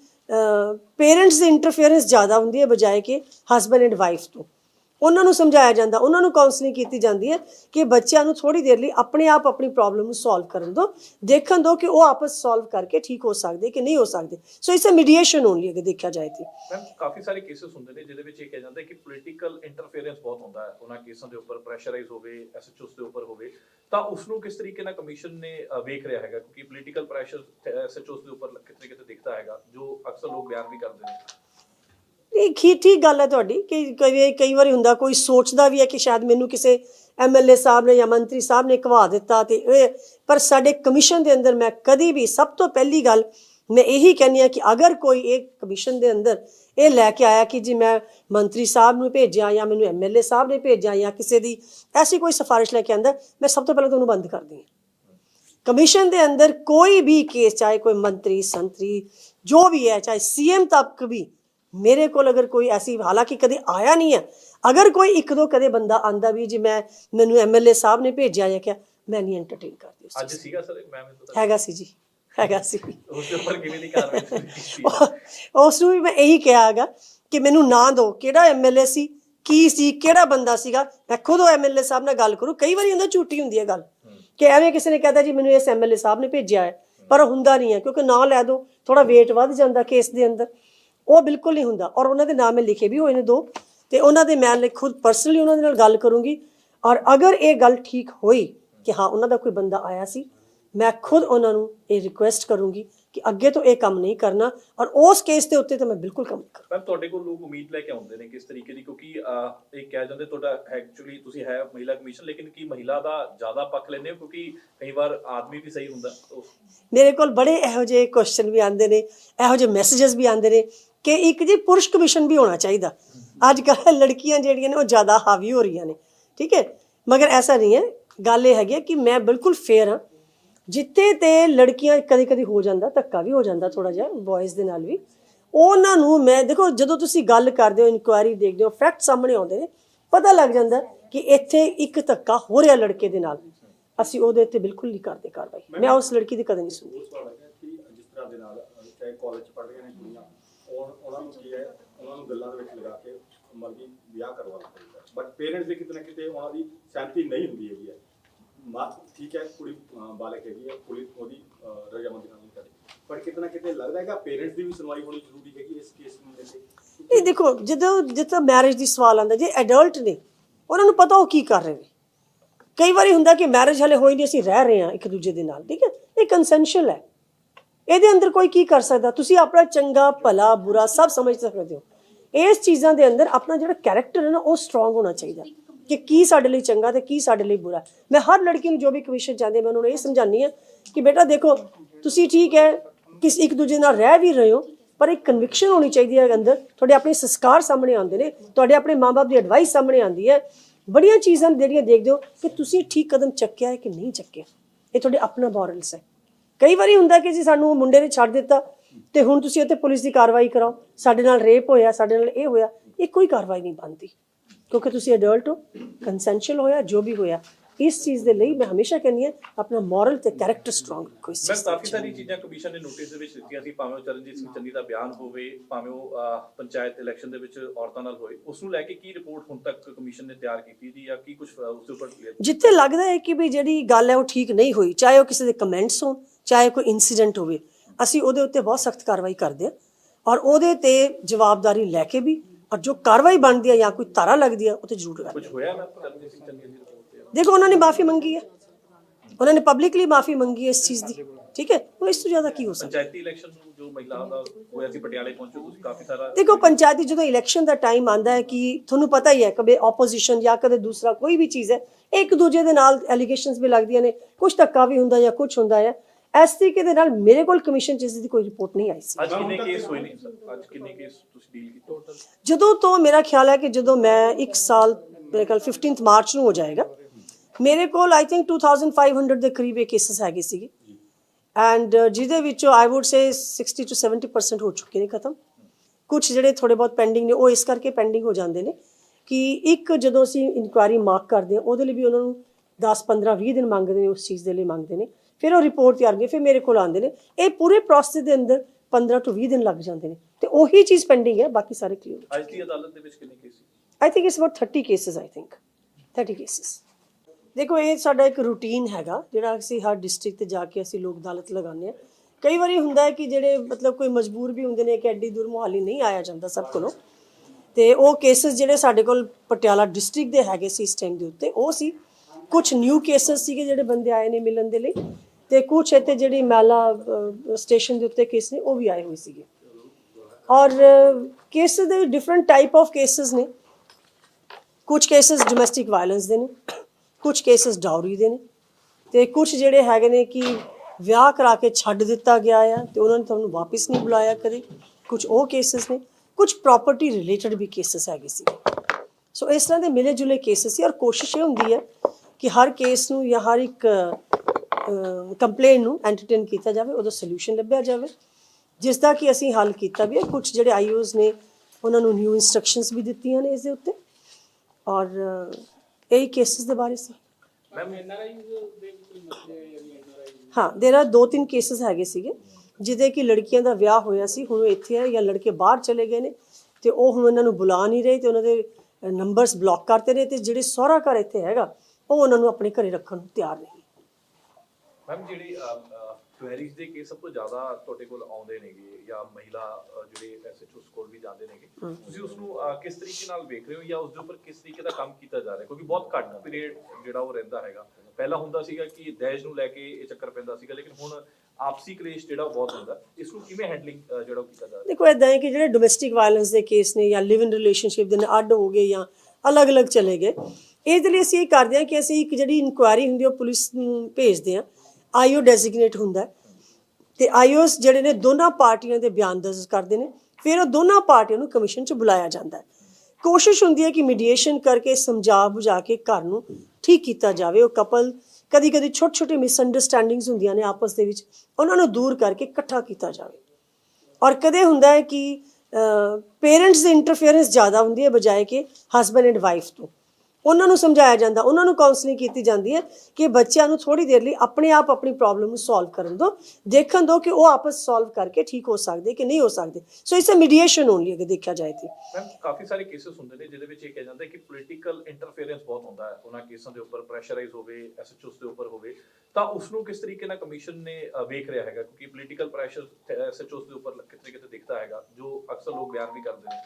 ਪੇਰੈਂਟਸ ਦੀ ਇੰਟਰਫੇਰੈਂਸ ਜ਼ਿਆਦਾ ਹੁੰਦੀ ਹੈ ਬਜਾਏ ਕਿ ਹਸਬੰਡ ਐਂਡ ਵਾਈਫ ਤੋਂ। ਉਹਨਾਂ ਨੂੰ ਸਮਝਾਇਆ ਜਾਂਦਾ ਉਹਨਾਂ ਨੂੰ ਕਾਉਂਸਲਿੰਗ ਕੀਤੀ ਜਾਂਦੀ ਹੈ ਕਿ ਬੱਚਿਆਂ ਨੂੰ ਥੋੜੀ ਦੇਰ ਲਈ ਆਪਣੇ ਆਪ ਆਪਣੀ ਪ੍ਰੋਬਲਮ ਨੂੰ ਸੋਲਵ ਕਰਨ ਦਿਓ ਦੇਖਣ ਦਿਓ ਕਿ ਉਹ ਆਪਸ ਸੋਲਵ ਕਰਕੇ ਠੀਕ ਹੋ ਸਕਦੇ ਕਿ ਨਹੀਂ ਹੋ ਸਕਦੇ। So it's a mediation only ਅਗਰ ਦੇਖਿਆ ਜਾਏ ਤੇ। ਮੈਮ ਕਾਫੀ ਸਾਰੇ ਕੇਸਸ ਹੁੰਦੇ ਨੇ ਜਿਹਦੇ ਵਿੱਚ ਇਹ ਕਿਹਾ ਜਾਂਦਾ ਹੈ ਕਿ ਪੋਲੀਟੀਕਲ ਇੰਟਰਫੇਰੈਂਸ ਬਹੁਤ ਹੁੰਦਾ ਹੈ। ਉਹਨਾਂ ਕੇਸਾਂ ਦੇ ਉੱਪਰ ਪ੍ਰੈਸ਼ਰਾਈਜ਼ ਹੋਵੇ ਐਸਐਚਓਸ ਦੇ ਉੱਪਰ ਹੋਵੇ। ਤਾਂ ਉਸ ਨੂੰ ਕਿਸ ਤਰੀਕੇ ਨਾਲ ਕਮਿਸ਼ਨ ਨੇ ਅਹ, ਵੇਖ ਰਿਹਾ ਹੈਗਾ? ਕਿਉਂਕਿ ਪੋਲੀਟੀਕਲ ਪ੍ਰੈਸ਼ਰ ਐਸਐਚਓਸ ਦੇ ਉੱਪਰ ਕਿਤੇ ਕਿਤੇ ਦਿਖਦਾ ਹੈਗਾ ਜੋ ਅਕਸਰ ਲੋਕ ਬਿਆਨ ਵੀ ਕਰਦੇ ਨੇ। ਇਹ ਠੀਕ ਠੀਕ ਗੱਲ ਹੈ ਤੁਹਾਡੀ ਕਿ ਕਈ ਕਈ ਵਾਰੀ ਹੁੰਦਾ ਕੋਈ ਸੋਚਦਾ ਵੀ ਹੈ ਕਿ ਸ਼ਾਇਦ ਮੈਨੂੰ ਕਿਸੇ ਐਮਐਲਏ ਸਾਹਿਬ ਨੇ ਜਾਂ ਮੰਤਰੀ ਸਾਹਿਬ ਨੇ ਕਵਾ ਦਿੱਤਾ ਤੇ ਇਹ ਪਰ ਸਾਡੇ ਕਮਿਸ਼ਨ ਦੇ ਅੰਦਰ ਮੈਂ ਕਦੀ ਵੀ ਸਭ ਤੋਂ ਪਹਿਲੀ ਗੱਲ ਮੈਂ ਇਹੀ ਕਹਿੰਦੀ ਆ ਕਿ ਅਗਰ ਕੋਈ ਇਹ ਕਮਿਸ਼ਨ ਦੇ ਅੰਦਰ ਇਹ ਲੈ ਕੇ ਆਇਆ ਕਿ ਜੀ ਮੈਂ ਮੰਤਰੀ ਸਾਹਿਬ ਨੂੰ ਭੇਜਿਆ ਜਾਂ ਮੈਨੂੰ ਐਮਐਲਏ ਸਾਹਿਬ ਨੇ ਭੇਜਿਆ ਜਾਂ ਕਿਸੇ ਦੀ ਐਸੀ ਕੋਈ ਸਿਫਾਰਿਸ਼ ਲੈ ਕੇ ਆਂਦਾ, ਮੈਂ ਸਭ ਤੋਂ ਪਹਿਲਾਂ ਤੁਹਾਨੂੰ ਬੰਦ ਕਰਦੀ ਹਾਂ। ਕਮਿਸ਼ਨ ਦੇ ਅੰਦਰ ਕੋਈ ਵੀ ਕੇਸ, ਚਾਹੇ ਕੋਈ ਮੰਤਰੀ, ਸੰਤਰੀ, ਜੋ ਵੀ ਹੈ, ਚਾਹੇ ਸੀਐਮ ਤੱਕ ਵੀ ਮੇਰੇ ਕੋਲ ਅਗਰ ਕੋਈ ਐਸੀ ਹਾਲਾਂਕਿ ਕਦੇ ਆਇਆ ਨਹੀਂ ਹੈ ਅਗਰ ਕੋਈ ਇੱਕ ਦੋ ਕਦੇ ਬੰਦਾ ਆਂਦਾ ਵੀ ਜੀ ਮੈਂ ਮੈਨੂੰ ਐਮਐਲਏ ਸਾਹਿਬ ਨੇ ਭੇਜਿਆ ਜਾਂ ਕਿਆ ਮੈਂ ਨਹੀਂ ਐਂਟਰਟੇਨ ਕਰਦੀ ਉਸ ਅੱਜ ਸੀਗਾ ਸਰ ਮੈਮ ਨੂੰ। ਹੈਗਾ ਸੀ ਜੀ ਹੈਗਾ ਸੀ। ਉਸ ਦੇ ਉੱਪਰ ਕਿਵੇਂ ਦੀ ਕਾਰਵਾਈ ਉਸ ਨੂੰ ਵੀ ਮੈਂ ਇਹੀ ਕਿਹਾ ਹੈਗਾ ਕਿ ਮੈਨੂੰ ਨਾਂ ਦਿਓ ਕਿਹੜਾ ਐਮਐਲਏ ਸੀ ਕੀ ਸੀ ਕਿਹੜਾ ਬੰਦਾ ਸੀਗਾ ਮੈਂ ਖੁਦ ਉਹ ਐਮਐਲਏ ਸਾਹਿਬ ਨਾਲ ਗੱਲ ਕਰੂੰ। ਕਈ ਵਾਰੀ ਹੁੰਦਾ ਝੂਠੀ ਹੁੰਦੀ ਹੈ ਗੱਲ ਕਿ ਐਵੇਂ ਕਿਸੇ ਨੇ ਕਹਤਾ ਜੀ ਮੈਨੂੰ ਇਸ ਐਮਐਲਏ ਸਾਹਿਬ ਨੇ ਭੇਜਿਆ ਹੈ ਪਰ ਹੁੰਦਾ ਨਹੀਂ ਹੈ ਕਿਉਂਕਿ ਨਾਂ ਲੈ ਦੋ ਥੋੜਾ weight ਵੱਧ ਜਾਂਦਾ ਕੇਸ ਦੇ ਅੰਦਰ। ਉਹ ਬਿਲਕੁਲ ਨਹੀਂ ਹੁੰਦਾ। ਔਰ ਉਹਨਾਂ ਦੇ ਨਾਮ ਮੈਂ ਲਿਖੇ ਵੀ ਹੋਏ ਨੇ ਦੋ। ਤੇ ਉਹਨਾਂ ਦੇ ਮੈਂ ਖੁਦ ਪਰਸਨਲੀ ਉਹਨਾਂ ਦੇ ਨਾਲ ਗੱਲ ਕਰੂੰਗੀ। ਔਰ ਅਗਰ ਇਹ ਗੱਲ ਠੀਕ ਹੋਈ ਕਿ ਹਾਂ ਉਹਨਾਂ ਦਾ ਕੋਈ ਬੰਦਾ ਆਇਆ ਸੀ ਮੈਂ ਖੁਦ ਉਹਨਾਂ ਨੂੰ ਇਹ ਰਿਕੁਐਸਟ ਕਰੂੰਗੀ ਕਿ ਅੱਗੇ ਤੋਂ ਇਹ ਕੰਮ ਨਹੀਂ ਕਰਨਾ। ਔਰ ਉਸ ਕੇਸ ਦੇ ਉੱਤੇ ਤਾਂ ਮੈਂ ਬਿਲਕੁਲ ਕੰਮ ਨਹੀਂ ਕਰਾਂ ਮੈਮ ਤੁਹਾਡੇ ਕੋਲ ਲੋਕ ਉਮੀਦ ਲੈ ਕੇ ਆਉਂਦੇ ਨੇ ਕਿਸ ਤਰੀਕੇ ਦੀ? ਕਿਉਂਕਿ ਇਹ ਕਹਿ ਜਾਂਦੇ ਤੁਹਾਡਾ ਐਕਚੁਅਲੀ ਤੁਸੀਂ ਹੈ ਮਹਿਲਾ ਕਮਿਸ਼ਨ ਲੇਕਿਨ ਕੀ ਮਹਿਲਾ ਦਾ ਜ਼ਿਆਦਾ ਪੱਖ ਲੈਂਦੇ ਹੋ? ਕਿਉਂਕਿ ਕਈ ਵਾਰ ਆਦਮੀ ਵੀ ਸਹੀ ਹੁੰਦਾ। ਮੇਰੇ ਕੋਲ ਬੜੇ ਇਹੋ ਜਿਹੇ ਕੁਐਸਚਨ ਵੀ ਆਉਂਦੇ ਨੇ ਇਹੋ ਜਿਹੇ ਮੈਸੇजेस ਵੀ ਆਉਂਦੇ ਨੇ। ਕਿ ਇੱਕ ਜੀ ਪੁਰਸ਼ ਕਮਿਸ਼ਨ ਵੀ ਹੋਣਾ ਚਾਹੀਦਾ। ਅੱਜ ਕੱਲ੍ਹ ਲੜਕੀਆਂ ਜਿਹੜੀਆਂ ਨੇ ਉਹ ਜ਼ਿਆਦਾ ਹਾਵੀ ਹੋ ਰਹੀਆਂ ਨੇ, ਠੀਕ ਹੈ? ਮਗਰ ਐਸਾ ਨਹੀਂ ਹੈ। ਗੱਲ ਇਹ ਹੈਗੀ ਹੈ ਕਿ ਮੈਂ ਬਿਲਕੁਲ ਫੇਅਰ ਹਾਂ। ਜਿੱਤੇ ਤੇ ਲੜਕੀਆਂ ਕਦੇ ਕਦੇ ਹੋ ਜਾਂਦਾ, ਧੱਕਾ ਵੀ ਹੋ ਜਾਂਦਾ ਥੋੜਾ ਜਿਹਾ ਬॉयਜ਼ ਦੇ ਨਾਲ ਵੀ। ਉਹਨਾਂ ਨੂੰ ਮੈਂ, ਦੇਖੋ, ਜਦੋਂ ਤੁਸੀਂ ਗੱਲ ਕਰਦੇ ਹੋ ਇਨਕੁਆਇਰੀ ਦੇਖਦੇ ਹੋ ਫੈਕਟ ਸਾਹਮਣੇ ਆਉਂਦੇ ਨੇ, ਪਤਾ ਲੱਗ ਜਾਂਦਾ ਕਿ ਇੱਥੇ ਇੱਕ ਧੱਕਾ ਹੋ ਰਿਹਾ ਲੜਕੇ ਦੇ ਨਾਲ। ਅਸੀਂ ਉਹਦੇ ਉੱਤੇ ਬਿਲਕੁਲ ਨਹੀਂ ਕਰਦੇ ਕਾਰਵਾਈ। ਮੈਂ ਉਸ ਲੜਕੀ ਦੀ ਕਦੇ ਨਹੀਂ ਸੁਣਦੀ। ਜਿਸ ਤਰ੍ਹਾਂ ਦੇ ਨਾਲ, ਚਾਹੇ ਕਾਲਜ ਪੜ੍ਹ ਰਹੀਆਂ ਨੇ ਕੁੜੀਆਂ ਉਹ ਉਹਨਾਂ ਨੂੰ ਕੀ ਹੈ ਉਹਨਾਂ ਨੂੰ ਗੱਲਾਂ ਦੇ ਵਿੱਚ ਲਗਾ ਕੇ ਮਰਜ਼ੀ ਵਿਆਹ ਕਰਵਾਉਣਾ ਪੈਂਦਾ ਬਟ ਪੇਰੈਂਟਸ ਦੇ ਕਿਤੇ ਨਾ ਕਿਤੇ ਉਹਨਾਂ ਦੀ ਸਹਿਮਤੀ ਨਹੀਂ ਹੁੰਦੀ ਹੈਗੀ ਹੈ। ਮਾ ਠੀਕ ਹੈ ਕੁੜੀ ਅਹ, ਬਾਲਕ ਹੈਗੀ ਹੈ ਕੁੜੀ ਉਹਦੀ ਅਹ, ਰਜ਼ਾਮੰਦੀ ਨਾਲ ਨਹੀਂ ਕਰਦੀ। ਪਰ ਕਿਤੇ ਨਾ ਕਿਤੇ ਲੱਗਦਾ ਹੈਗਾ ਪੇਰੈਂਟਸ ਦੀ ਵੀ ਸੁਣਵਾਈ ਹੋਣੀ ਜ਼ਰੂਰੀ ਹੈਗੀ ਇਸ ਕੇਸ ਨੂੰ ਲੈ ਕੇ। ਨਹੀਂ ਦੇਖੋ ਜਦੋਂ ਜਿੱਥੇ ਮੈਰਿਜ ਦੀ ਸਵਾਲ ਆਉਂਦਾ ਜੇ ਐਡਲਟ ਨੇ ਉਹਨਾਂ ਨੂੰ ਪਤਾ ਉਹ ਕੀ ਕਰ ਰਹੇ ਨੇ। ਕਈ ਵਾਰੀ ਹੁੰਦਾ ਕਿ ਮੈਰਿਜ ਹਲੇ ਹੋਈ ਨਹੀਂ ਅਸੀਂ ਰਹਿ ਰਹੇ ਹਾਂ ਇੱਕ ਦੂਜੇ ਦੇ ਨਾਲ ਠੀਕ ਹੈ? ਇਹ ਕੰਸੈਂਸ਼ੂਅਲ ਹੈ। ਇਹਦੇ ਅੰਦਰ ਕੋਈ ਕੀ ਕਰ ਸਕਦਾ? ਤੁਸੀਂ ਆਪਣਾ ਚੰਗਾ, ਭਲਾ, ਬੁਰਾ ਸਭ ਸਮਝ ਸਕਦੇ ਹੋ। ਇਸ ਚੀਜ਼ਾਂ ਦੇ ਅੰਦਰ ਆਪਣਾ ਜਿਹੜਾ ਕੈਰੈਕਟਰ ਹੈ ਨਾ, ਉਹ ਸਟਰੋਂਗ ਹੋਣਾ ਚਾਹੀਦਾ। ਕਿ ਕੀ ਸਾਡੇ ਲਈ ਚੰਗਾ ਤੇ ਕੀ ਸਾਡੇ ਲਈ ਬੁਰਾ। ਮੈਂ ਹਰ ਲੜਕੀ ਨੂੰ ਜੋ ਵੀ ਕਮਿਸ਼ਨ ਚਾਹੁੰਦੇ ਮੈਂ ਉਹਨਾਂ ਨੂੰ ਇਹ ਸਮਝਾਉਂਦੀ ਹਾਂ ਕਿ ਬੇਟਾ ਦੇਖੋ, ਤੁਸੀਂ ਠੀਕ ਹੈ, ਕਿਸ ਇੱਕ ਦੂਜੇ ਨਾਲ ਰਹਿ ਵੀ ਰਹੇ ਹੋ, ਪਰ ਇੱਕ ਕਨਵਿਕਸ਼ਨ ਹੋਣੀ ਚਾਹੀਦੀ ਹੈ ਅੰਦਰ। ਤੁਹਾਡੇ ਆਪਣੇ ਸੰਸਕਾਰ ਸਾਹਮਣੇ ਆਉਂਦੇ ਨੇ, ਤੁਹਾਡੇ ਆਪਣੇ ਮਾਪੇ ਦੀ ਐਡਵਾਈਸ ਸਾਹਮਣੇ ਆਉਂਦੀ ਹੈ। ਬੜੀਆਂ ਚੀਜ਼ਾਂ ਜਿਹੜੀਆਂ ਦੇਖਦੇ ਹੋ ਕਿ ਤੁਸੀਂ ਠੀਕ ਕਦਮ ਚੱਕਿਆ ਹੈ ਕਿ ਨਹੀਂ ਚੱਕਿਆ। ਇਹ ਤੁਹਾਡੇ ਆਪਣਾ ਮੋਰਲਸ ਹੈ। ਕਈ ਵਾਰੀ ਹੁੰਦਾ ਕਿ ਜੀ ਸਾਨੂੰ ਮੁੰਡੇ ਨੇ ਛੱਡ ਦਿੱਤਾ ਤੇ ਹੁਣ ਤੁਸੀਂ ਉੱਤੇ ਪੁਲਿਸ ਦੀ ਕਾਰਵਾਈ ਕਰਾਓ ਸਾਡੇ ਨਾਲ ਰੇਪ ਹੋਇਆ ਸਾਡੇ ਨਾਲ ਇਹ ਹੋਇਆ ਇਹ ਕੋਈ ਕਾਰਵਾਈ ਨਹੀਂ ਬਣਦੀ ਕਿਉਂਕਿ ਤੁਸੀਂ ਅਡਲਟ ਹੋ ਕੰਸੈਂਸ਼ੂਅਲ ਹੋਇਆ ਜੋ ਵੀ ਹੋਇਆ ਇਸ ਚੀਜ਼ ਦੇ ਲਈ ਮੈਂ ਹਮੇਸ਼ਾ ਕਹਿੰਦੀ ਹਾਂ ਆਪਣਾ ਮੋਰਲ ਤੇ ਕੈਰੈਕਟਰ ਸਟਰੋਂਗ ਰੱਖੋ ਇਸ ਮੈਂ ਕਾਫੀ। ਸਾਰੀ ਚੀਜ਼ਾਂ ਕਮਿਸ਼ਨ ਨੇ ਨੋਟਿਸ ਦੇ ਵਿੱਚ ਦਿੱਤੀਆਂ ਸੀ ਭਾਵੇਂ ਉਹ ਚਰਨਜੀਤ ਸਿੰਘ ਚੰਨੀ ਦਾ ਬਿਆਨ ਹੋਵੇ ਭਾਵੇਂ ਉਹ ਪੰਚਾਇਤ ਇਲੈਕਸ਼ਨ ਦੇ ਵਿੱਚ ਔਰਤਾਂ ਨਾਲ ਹੋਏ ਉਸ ਨੂੰ ਲੈ ਕੇ ਕੀ ਰਿਪੋਰਟ ਹੁਣ ਤੱਕ ਕਮਿਸ਼ਨ ਨੇ ਤਿਆਰ ਕੀਤੀ ਦੀ ਜਾਂ ਕੀ ਕੁਝ ਉਸ ਦੇ ਉੱਪਰ ਜਿੱਥੇ ਲੱਗਦਾ ਹੈ ਕਿ ਵੀ ਜਿਹੜੀ ਗੱਲ ਹੈ ਉਹ ਠੀਕ ਨਹੀਂ ਹੋਈ ਚਾਹੇ ਉਹ ਕਿਸੇ ਦੇ ਕਮੈਂਟਸ ਹੋਣ ਚਾਹੇ ਕੋਈ ਇਨਸੀਡੈਂਟ ਹੋਵੇ ਅਸੀਂ ਉਹਦੇ ਉੱਤੇ ਬਹੁਤ ਸਖਤ ਕਾਰਵਾਈ ਕਰਦੇ ਹਾਂ ਔਰ ਉਹਦੇ ਤੇ ਜਵਾਬਦਾਰੀ ਲੈ ਕੇ ਵੀ ਔਰ ਜੋ ਕਾਰਵਾਈ ਬਣਦੀ ਹੈ ਜਾਂ ਕੋਈ ਧਾਰਾ ਲੱਗਦੀ ਹੈ ਉਹ ਤੇ ਜ਼ਰੂਰ ਕਰਦੇ ਕੁਝ ਹੋਇਆ ਮੈਂ ਚਰਨਜੀਤ ਸਿੰਘ ਚੰਨੀ ਦੀ ਰਿਪੋਰਟ ਤੇ? ਦੇਖੋ ਉਹਨਾਂ ਨੇ ਮਾਫੀ ਮੰਗੀ ਹੈ। ਉਹਨਾਂ ਨੇ ਪਬਲਿਕਲੀ ਮਾਫੀ ਮੰਗੀ ਹੈ ਇਸ ਚੀਜ਼ ਦੀ। ਠੀਕ ਹੈ? ਉਹ ਇਸ ਤੋਂ ਜ਼ਿਆਦਾ ਕੀ ਹੋ ਸਕਦਾ? ਪੰਚਾਇਤੀ ਇਲੈਕਸ਼ਨ ਨੂੰ ਜੋ ਮਹਿਲਾਵਾਂ ਦਾ ਹੋਇਆ ਸੀ ਪਟਿਆਲੇ ਪਹੁੰਚੇ ਤੁਸੀਂ ਕਾਫੀ ਸਾਰਾ ਦੇਖੋ ਪੰਚਾਇਤੀ ਜਦੋਂ ਇਲੈਕਸ਼ਨ ਦਾ ਟਾਈਮ ਆਂਦਾ ਹੈ ਕਿ ਤੁਹਾਨੂੰ ਪਤਾ ਹੀ ਹੈ ਕਦੇ ਆਪੋਜੀਸ਼ਨ ਜਾਂ ਕਦੇ ਦੂਸਰਾ ਕੋਈ ਵੀ ਚੀਜ਼ ਹੈ ਇੱਕ ਦੂਜੇ ਦੇ ਨਾਲ ਐਲੀਗੇਸ਼ਨਸ ਵੀ ਲੱਗਦੀਆਂ ਨੇ ਕੁਝ ਧੱਕਾ ਵੀ ਹੁੰਦਾ ਜਾਂ ਕੁਝ ਹੁੰਦਾ ਹੈ। ਇਸ ਤਰੀਕੇ ਦੇ ਨਾਲ ਮੇਰੇ ਕੋਲ ਕਮਿਸ਼ਨ ਇਸ ਦੀ ਕੋਈ ਰਿਪੋਰਟ ਨਹੀਂ ਆਈ ਸੀ। ਅੱਜ ਕਿੰਨੇ ਕੇਸ ਹੋਏ ਨੇ? ਸਰ ਅੱਜ ਕਿੰਨੇ ਕੇਸ ਤੁਸੀਂ ਡੀਲ ਕੀਤੇ ਟੋਟਲ ਜਦੋਂ ਤੋਂ ਮੇਰਾ ਖਿਆਲ ਹੈ ਕਿ ਜਦੋਂ ਮੈਂ 1 ਸਾਲ ਮੇਰੇ ਖਿਆਲ 15th ਮਾਰਚ ਨੂੰ ਹੋ ਜਾਏਗਾ ਮੇਰੇ ਕੋਲ ਆਈ ਥਿੰਕ 2500 ਦੇ ਕਰੀਬ ਇਹ ਕੇਸਸ ਹੈਗੇ ਸੀਗੇ। ਐਂਡ ਜਿਹਦੇ ਵਿੱਚੋਂ ਆਈ ਊਡ ਸੇ 60 to 70% ਹੋ ਚੁੱਕੇ ਨੇ ਖਤਮ। ਕੁਝ ਜਿਹੜੇ ਥੋੜੇ ਬਹੁਤ ਪੈਂਡਿੰਗ ਨੇ ਉਹ ਇਸ ਕਰਕੇ ਪੈਂਡਿੰਗ ਹੋ ਜਾਂਦੇ ਨੇ ਕਿ ਇੱਕ ਜਦੋਂ ਅਸੀਂ ਇਨਕੁਆਇਰੀ ਮਾਰਕ ਕਰਦੇ ਹਾਂ ਉਹਦੇ ਲਈ ਵੀ ਉਹਨਾਂ ਨੂੰ 10 15 20 ਦਿਨ ਮੰਗਦੇ ਨੇ ਉਸ ਚੀਜ਼ ਦੇ ਲਈ ਮੰਗਦੇ ਨੇ। ਫਿਰ ਉਹ ਰਿਪੋਰਟ ਤਿਆਰ ਕਰਕੇ ਫਿਰ ਮੇਰੇ ਕੋਲ ਆਉਂਦੇ ਨੇ। ਇਹ ਪੂਰੇ ਪ੍ਰੋਸੈਸ ਦੇ ਅੰਦਰ 15 ਤੋਂ 20 ਦਿਨ ਲੱਗ ਜਾਂਦੇ ਨੇ। ਤੇ ਉਹੀ ਚੀਜ਼ ਪੈਂਡਿੰਗ ਹੈ ਬਾਕੀ ਸਾਰੇ ਕਲੀਅਰ ਅੱਜ ਦੀ ਅਦਾਲਤ ਦੇ ਵਿੱਚ ਕਿੰਨੇ ਕੇਸ ਸੀ? I think it's about 30 cases I think 30 cases ਦੇਖੋ ਇਹ ਸਾਡਾ ਇੱਕ ਰੂਟੀਨ ਹੈਗਾ ਜਿਹੜਾ ਅਸੀਂ ਹਰ ਡਿਸਟ੍ਰਿਕਟ ਤੇ ਜਾ ਕੇ ਅਸੀਂ ਲੋਕ ਅਦਾਲਤ ਲਗਾਉਂਦੇ ਆ ਕਈ ਵਾਰੀ ਹੁੰਦਾ ਹੈ ਕਿ ਜਿਹੜੇ ਮਤਲਬ ਕੋਈ ਮਜਬੂਰ ਵੀ ਹੁੰਦੇ ਨੇ ਕਿ ਐਡੀ ਦੂਰ ਮੁਹਾਲੀ ਨਹੀਂ ਆਇਆ ਜਾਂਦਾ ਸਭ ਕੋਲੋਂ। ਤੇ ਉਹ ਕੇਸਸ ਜਿਹੜੇ ਸਾਡੇ ਕੋਲ ਪਟਿਆਲਾ ਡਿਸਟ੍ਰਿਕਟ ਦੇ ਹੈਗੇ ਸੀ ਇਸ ਟਾਈਮ ਦੇ ਉੱਤੇ ਉਹ ਸੀ। ਕੁਝ ਨਿਊ ਕੇਸਸ ਸੀਗੇ ਜਿਹੜੇ ਬੰਦੇ ਆਏ ਨੇ ਮਿਲਣ ਦੇ ਲਈ। ਤੇ ਕੁਝ ਇੱਥੇ ਜਿਹੜੀ ਮੈਲਾ ਸਟੇਸ਼ਨ ਦੇ ਉੱਤੇ ਕੇਸ ਨੇ, ਉਹ ਵੀ ਆਏ ਹੋਏ ਸੀਗੇ। ਔਰ ਕੇਸ ਦੇ ਡਿਫਰੈਂਟ ਟਾਈਪ ਆਫ ਕੇਸਸ ਨੇ। ਕੁਝ ਕੇਸਸ ਡੋਮੈਸਟਿਕ ਵਾਇਲੈਂਸ ਦੇ ਨੇ ਕੁਝ ਕੇਸਸ ਡਾਊਰੀ ਦੇ ਨੇ। ਤੇ ਕੁਝ ਜਿਹੜੇ ਹੈਗੇ ਨੇ ਕਿ ਵਿਆਹ ਕਰਾ ਕੇ ਛੱਡ ਦਿੱਤਾ ਗਿਆ ਆ, ਤੇ ਉਹਨਾਂ ਨੇ ਤੁਹਾਨੂੰ ਵਾਪਸ ਨਹੀਂ ਬੁਲਾਇਆ ਕਦੇ। ਕੁਝ ਉਹ ਕੇਸਸ ਨੇ ਕੁਝ ਪ੍ਰਾਪਰਟੀ ਰਿਲੇਟਡ ਵੀ ਕੇਸਸ ਹੈਗੇ ਸੀ। ਸੋ ਇਸ ਤਰ੍ਹਾਂ ਦੇ ਮਿਲੇ ਜੁਲੇ ਕੇਸਸ ਸੀ, ਔਰ ਕੋਸ਼ਿਸ਼ ਇਹ ਹੁੰਦੀ ਹੈ ਕਿ ਹਰ ਕੇਸ ਨੂੰ ਜਾਂ ਹਰ ਇੱਕ ਕੰਪਲੇਂਟ ਨੂੰ ਐਂਟਰਟੇਨ ਕੀਤਾ ਜਾਵੇ ਉਹਦਾ ਸੋਲੂਸ਼ਨ ਲੱਭਿਆ ਜਾਵੇ। ਜਿਸ ਦਾ ਕਿ ਅਸੀਂ ਹੱਲ ਕੀਤਾ ਵੀ ਹੈ। ਕੁਝ ਜਿਹੜੇ ਆਈਓਜ਼ ਨੇ ਉਹਨਾਂ ਨੂੰ ਨਿਊ ਇਨਸਟਰਕਸ਼ਨਸ ਵੀ ਦਿੱਤੀਆਂ ਨੇ ਇਸ ਦੇ ਉੱਤੇ। ਔਰ ਇਹੀ ਕੇਸਸ ਦੇ ਬਾਰੇ ਸੀ। ਮੈਮ ਹਾਂ ਦੇਰ ਆਰ ਦੋ ਤਿੰਨ ਕੇਸਸ ਹੈਗੇ ਸੀਗੇ ਜਿਹਦੇ ਕਿ ਲੜਕੀਆਂ ਦਾ ਵਿਆਹ ਹੋਇਆ ਸੀ ਹੁਣ ਉਹ ਇੱਥੇ ਹੈ ਜਾਂ ਲੜਕੇ ਬਾਹਰ ਚਲੇ ਗਏ ਨੇ ਤੇ ਉਹ ਹੁਣ ਇਹਨਾਂ ਨੂੰ ਬੁਲਾ ਨਹੀਂ ਰਹੇ ਤੇ ਉਹਨਾਂ ਦੇ ਨੰਬਰਸ ਬਲੌਕ ਕਰਤੇ ਨੇ ਤੇ ਜਿਹੜੇ ਸਹੁਰਾ ਘਰ ਇੱਥੇ ਹੈਗਾ ਉਹ ਉਹਨਾਂ ਨੂੰ ਆਪਣੇ ਘਰੇ ਰੱਖਣ ਨੂੰ ਤਿਆਰ ਨਹੀਂ ਮੈਮ ਜਿਹੜੀ ਕੁਐਰੀਜ਼ ਦੇ ਕੇਸ ਸਭ ਤੋਂ ਜ਼ਿਆਦਾ ਤੁਹਾਡੇ ਕੋਲ ਆਉਂਦੇ ਨੇਗੇ ਜਾਂ ਮਹਿਲਾ ਜਿਹੜੇ ਐਸਐਚਓਸ ਕੋਲ ਵੀ ਜਾਂਦੇ ਨੇਗੇ ਤੁਸੀਂ ਉਸ ਨੂੰ ਕਿਸ ਤਰੀਕੇ ਨਾਲ ਵੇਖ ਰਹੇ ਹੋ ਜਾਂ ਉਸ ਦੇ ਉੱਪਰ ਕਿਸ ਤਰੀਕੇ ਦਾ ਕੰਮ ਕੀਤਾ ਜਾ ਰਿਹਾ? ਕਿਉਂਕਿ ਬਹੁਤ ਘੱਟ ਪੀਰੀਅਡ ਜਿਹੜਾ ਉਹ ਰਹਿੰਦਾ ਹੈਗਾ। ਪਹਿਲਾਂ ਹੁੰਦਾ ਸੀਗਾ ਕਿ ਦਹੇਜ ਨੂੰ ਲੈ ਕੇ ਇਹ ਚੱਕਰ ਪੈਂਦਾ ਸੀਗਾ ਲੇਕਿਨ ਹੁਣ ਆਪਸੀ ਕਲੇਸ਼ ਜਿਹੜਾ ਬਹੁਤ ਹੁੰਦਾ। ਇਸ ਨੂੰ ਕਿਵੇਂ ਹੈਂਡਲਿੰਗ ਜਿਹੜਾ ਕੀਤਾ ਜਾ ਰਿਹਾ? ਦੇਖੋ ਇਦਾਂ ਹੈ ਕਿ ਜਿਹੜੇ ਡੋਮੈਸਟਿਕ ਵਾਇਲੈਂਸ ਦੇ ਕੇਸ ਨੇ ਜਾਂ ਲਿਵ ਇਨ ਰਿਲੇਸ਼ਨਸ਼ਿਪ ਦੇ ਨੇ ਅੱਡ ਹੋ ਗਏ ਜਾਂ ਅਲੱਗ-ਅਲੱਗ ਚਲੇ ਗਏ। ਇਹਦੇ ਲਈ ਅਸੀਂ ਇਹ ਕਰਦੇ ਹਾਂ ਕਿ ਅਸੀਂ ਇੱਕ ਜਿਹੜੀ ਇਨਕੁਆਇਰੀ ਹੁੰਦੀ ਹੈ ਉਹ ਪੁਲਿਸ ਨੂੰ ਭੇਜਦੇ ਹਾਂ। ਆਈਓ ਡੈਜ਼ਿਗਨੇਟ ਹੁੰਦਾ ਹੈ। ਤੇ ਆਈਓਸ ਜਿਹੜੇ ਨੇ ਦੋਨਾਂ ਪਾਰਟੀਆਂ ਦੇ ਬਿਆਨ ਦਰਜ ਕਰਦੇ ਨੇ। ਫਿਰ ਉਹ ਦੋਨਾਂ ਪਾਰਟੀਆਂ ਨੂੰ ਕਮਿਸ਼ਨ 'ਚ ਬੁਲਾਇਆ ਜਾਂਦਾ ਹੈ। ਕੋਸ਼ਿਸ਼ ਹੁੰਦੀ ਹੈ ਕਿ ਮੀਡੀਏਸ਼ਨ ਕਰਕੇ ਸਮਝਾ ਬੁਝਾ ਕੇ ਘਰ ਨੂੰ ਠੀਕ ਕੀਤਾ ਜਾਵੇ। ਉਹ ਕਪਲ ਕਦੀ ਕਦੀ ਛੋਟੇ ਛੋਟੀ ਮਿਸਅੰਡਰਸਟੈਂਡਿੰਗਸ ਹੁੰਦੀਆਂ ਨੇ ਆਪਸ ਦੇ ਵਿੱਚ। ਉਹਨਾਂ ਨੂੰ ਦੂਰ ਕਰਕੇ ਇਕੱਠਾ ਕੀਤਾ ਜਾਵੇ। ਔਰ ਕਦੇ ਹੁੰਦਾ ਹੈ ਕਿ ਪੇਰੈਂਟਸ ਦੀ ਇੰਟਰਫੇਰੈਂਸ ਜ਼ਿਆਦਾ ਹੁੰਦੀ ਹੈ ਬਜਾਏ ਕਿ ਹਸਬੰਡ ਐਂਡ ਵਾਈਫ ਤੋਂ। ਉਹਨਾਂ ਨੂੰ ਸਮਝਾਇਆ ਜਾਂਦਾ ਉਹਨਾਂ ਨੂੰ ਕਾਉਂਸਲਿੰਗ ਕੀਤੀ ਜਾਂਦੀ ਹੈ ਕਿ ਬੱਚਿਆਂ ਨੂੰ ਥੋੜੀ ਦੇਰ ਲਈ ਆਪਣੇ ਆਪ ਆਪਣੀ ਪ੍ਰੋਬਲਮ ਨੂੰ ਸੋਲਵ ਕਰਨ ਦਿਓ ਦੇਖਣ ਦਿਓ ਕਿ ਉਹ ਆਪਸ ਸੋਲਵ ਕਰਕੇ ਠੀਕ ਹੋ ਸਕਦੇ ਕਿ ਨਹੀਂ ਹੋ ਸਕਦੇ। So it's a mediation only ਅਗਰ ਦੇਖਿਆ ਜਾਏ ਤੇ। ਮੈਮ ਕਾਫੀ ਸਾਰੇ ਕੇਸਸ ਹੁੰਦੇ ਨੇ ਜਿਹਦੇ ਵਿੱਚ ਇਹ ਕਿਹਾ ਜਾਂਦਾ ਹੈ ਕਿ ਪੋਲੀਟੀਕਲ ਇੰਟਰਫੇਰੈਂਸ ਬਹੁਤ ਹੁੰਦਾ ਹੈ। ਉਹਨਾਂ ਕੇਸਾਂ ਦੇ ਉੱਪਰ ਪ੍ਰੈਸ਼ਰਾਈਜ਼ ਹੋਵੇ ਐਸਐਚਓਸ ਦੇ ਉੱਪਰ ਹੋਵੇ ਤਾਂ ਉਸ ਨੂੰ ਕਿਸ ਤਰੀਕੇ ਨਾਲ ਕਮਿਸ਼ਨ ਨੇ ਅ, ਵੇਖ ਰਿਹਾ ਹੈਗਾ? ਕਿਉਂਕਿ ਪੋਲੀਟੀਕਲ ਪ੍ਰੈਸ਼ਰ ਐਸਐਚਓਸ ਦੇ ਉੱਪਰ ਕਿਤੇ ਕਿਤੇ ਦਿਖਦਾ ਹੈਗਾ ਜੋ ਅਕਸਰ ਲੋਕ ਬਿਆਨ ਵੀ ਕਰਦੇ ਨੇ।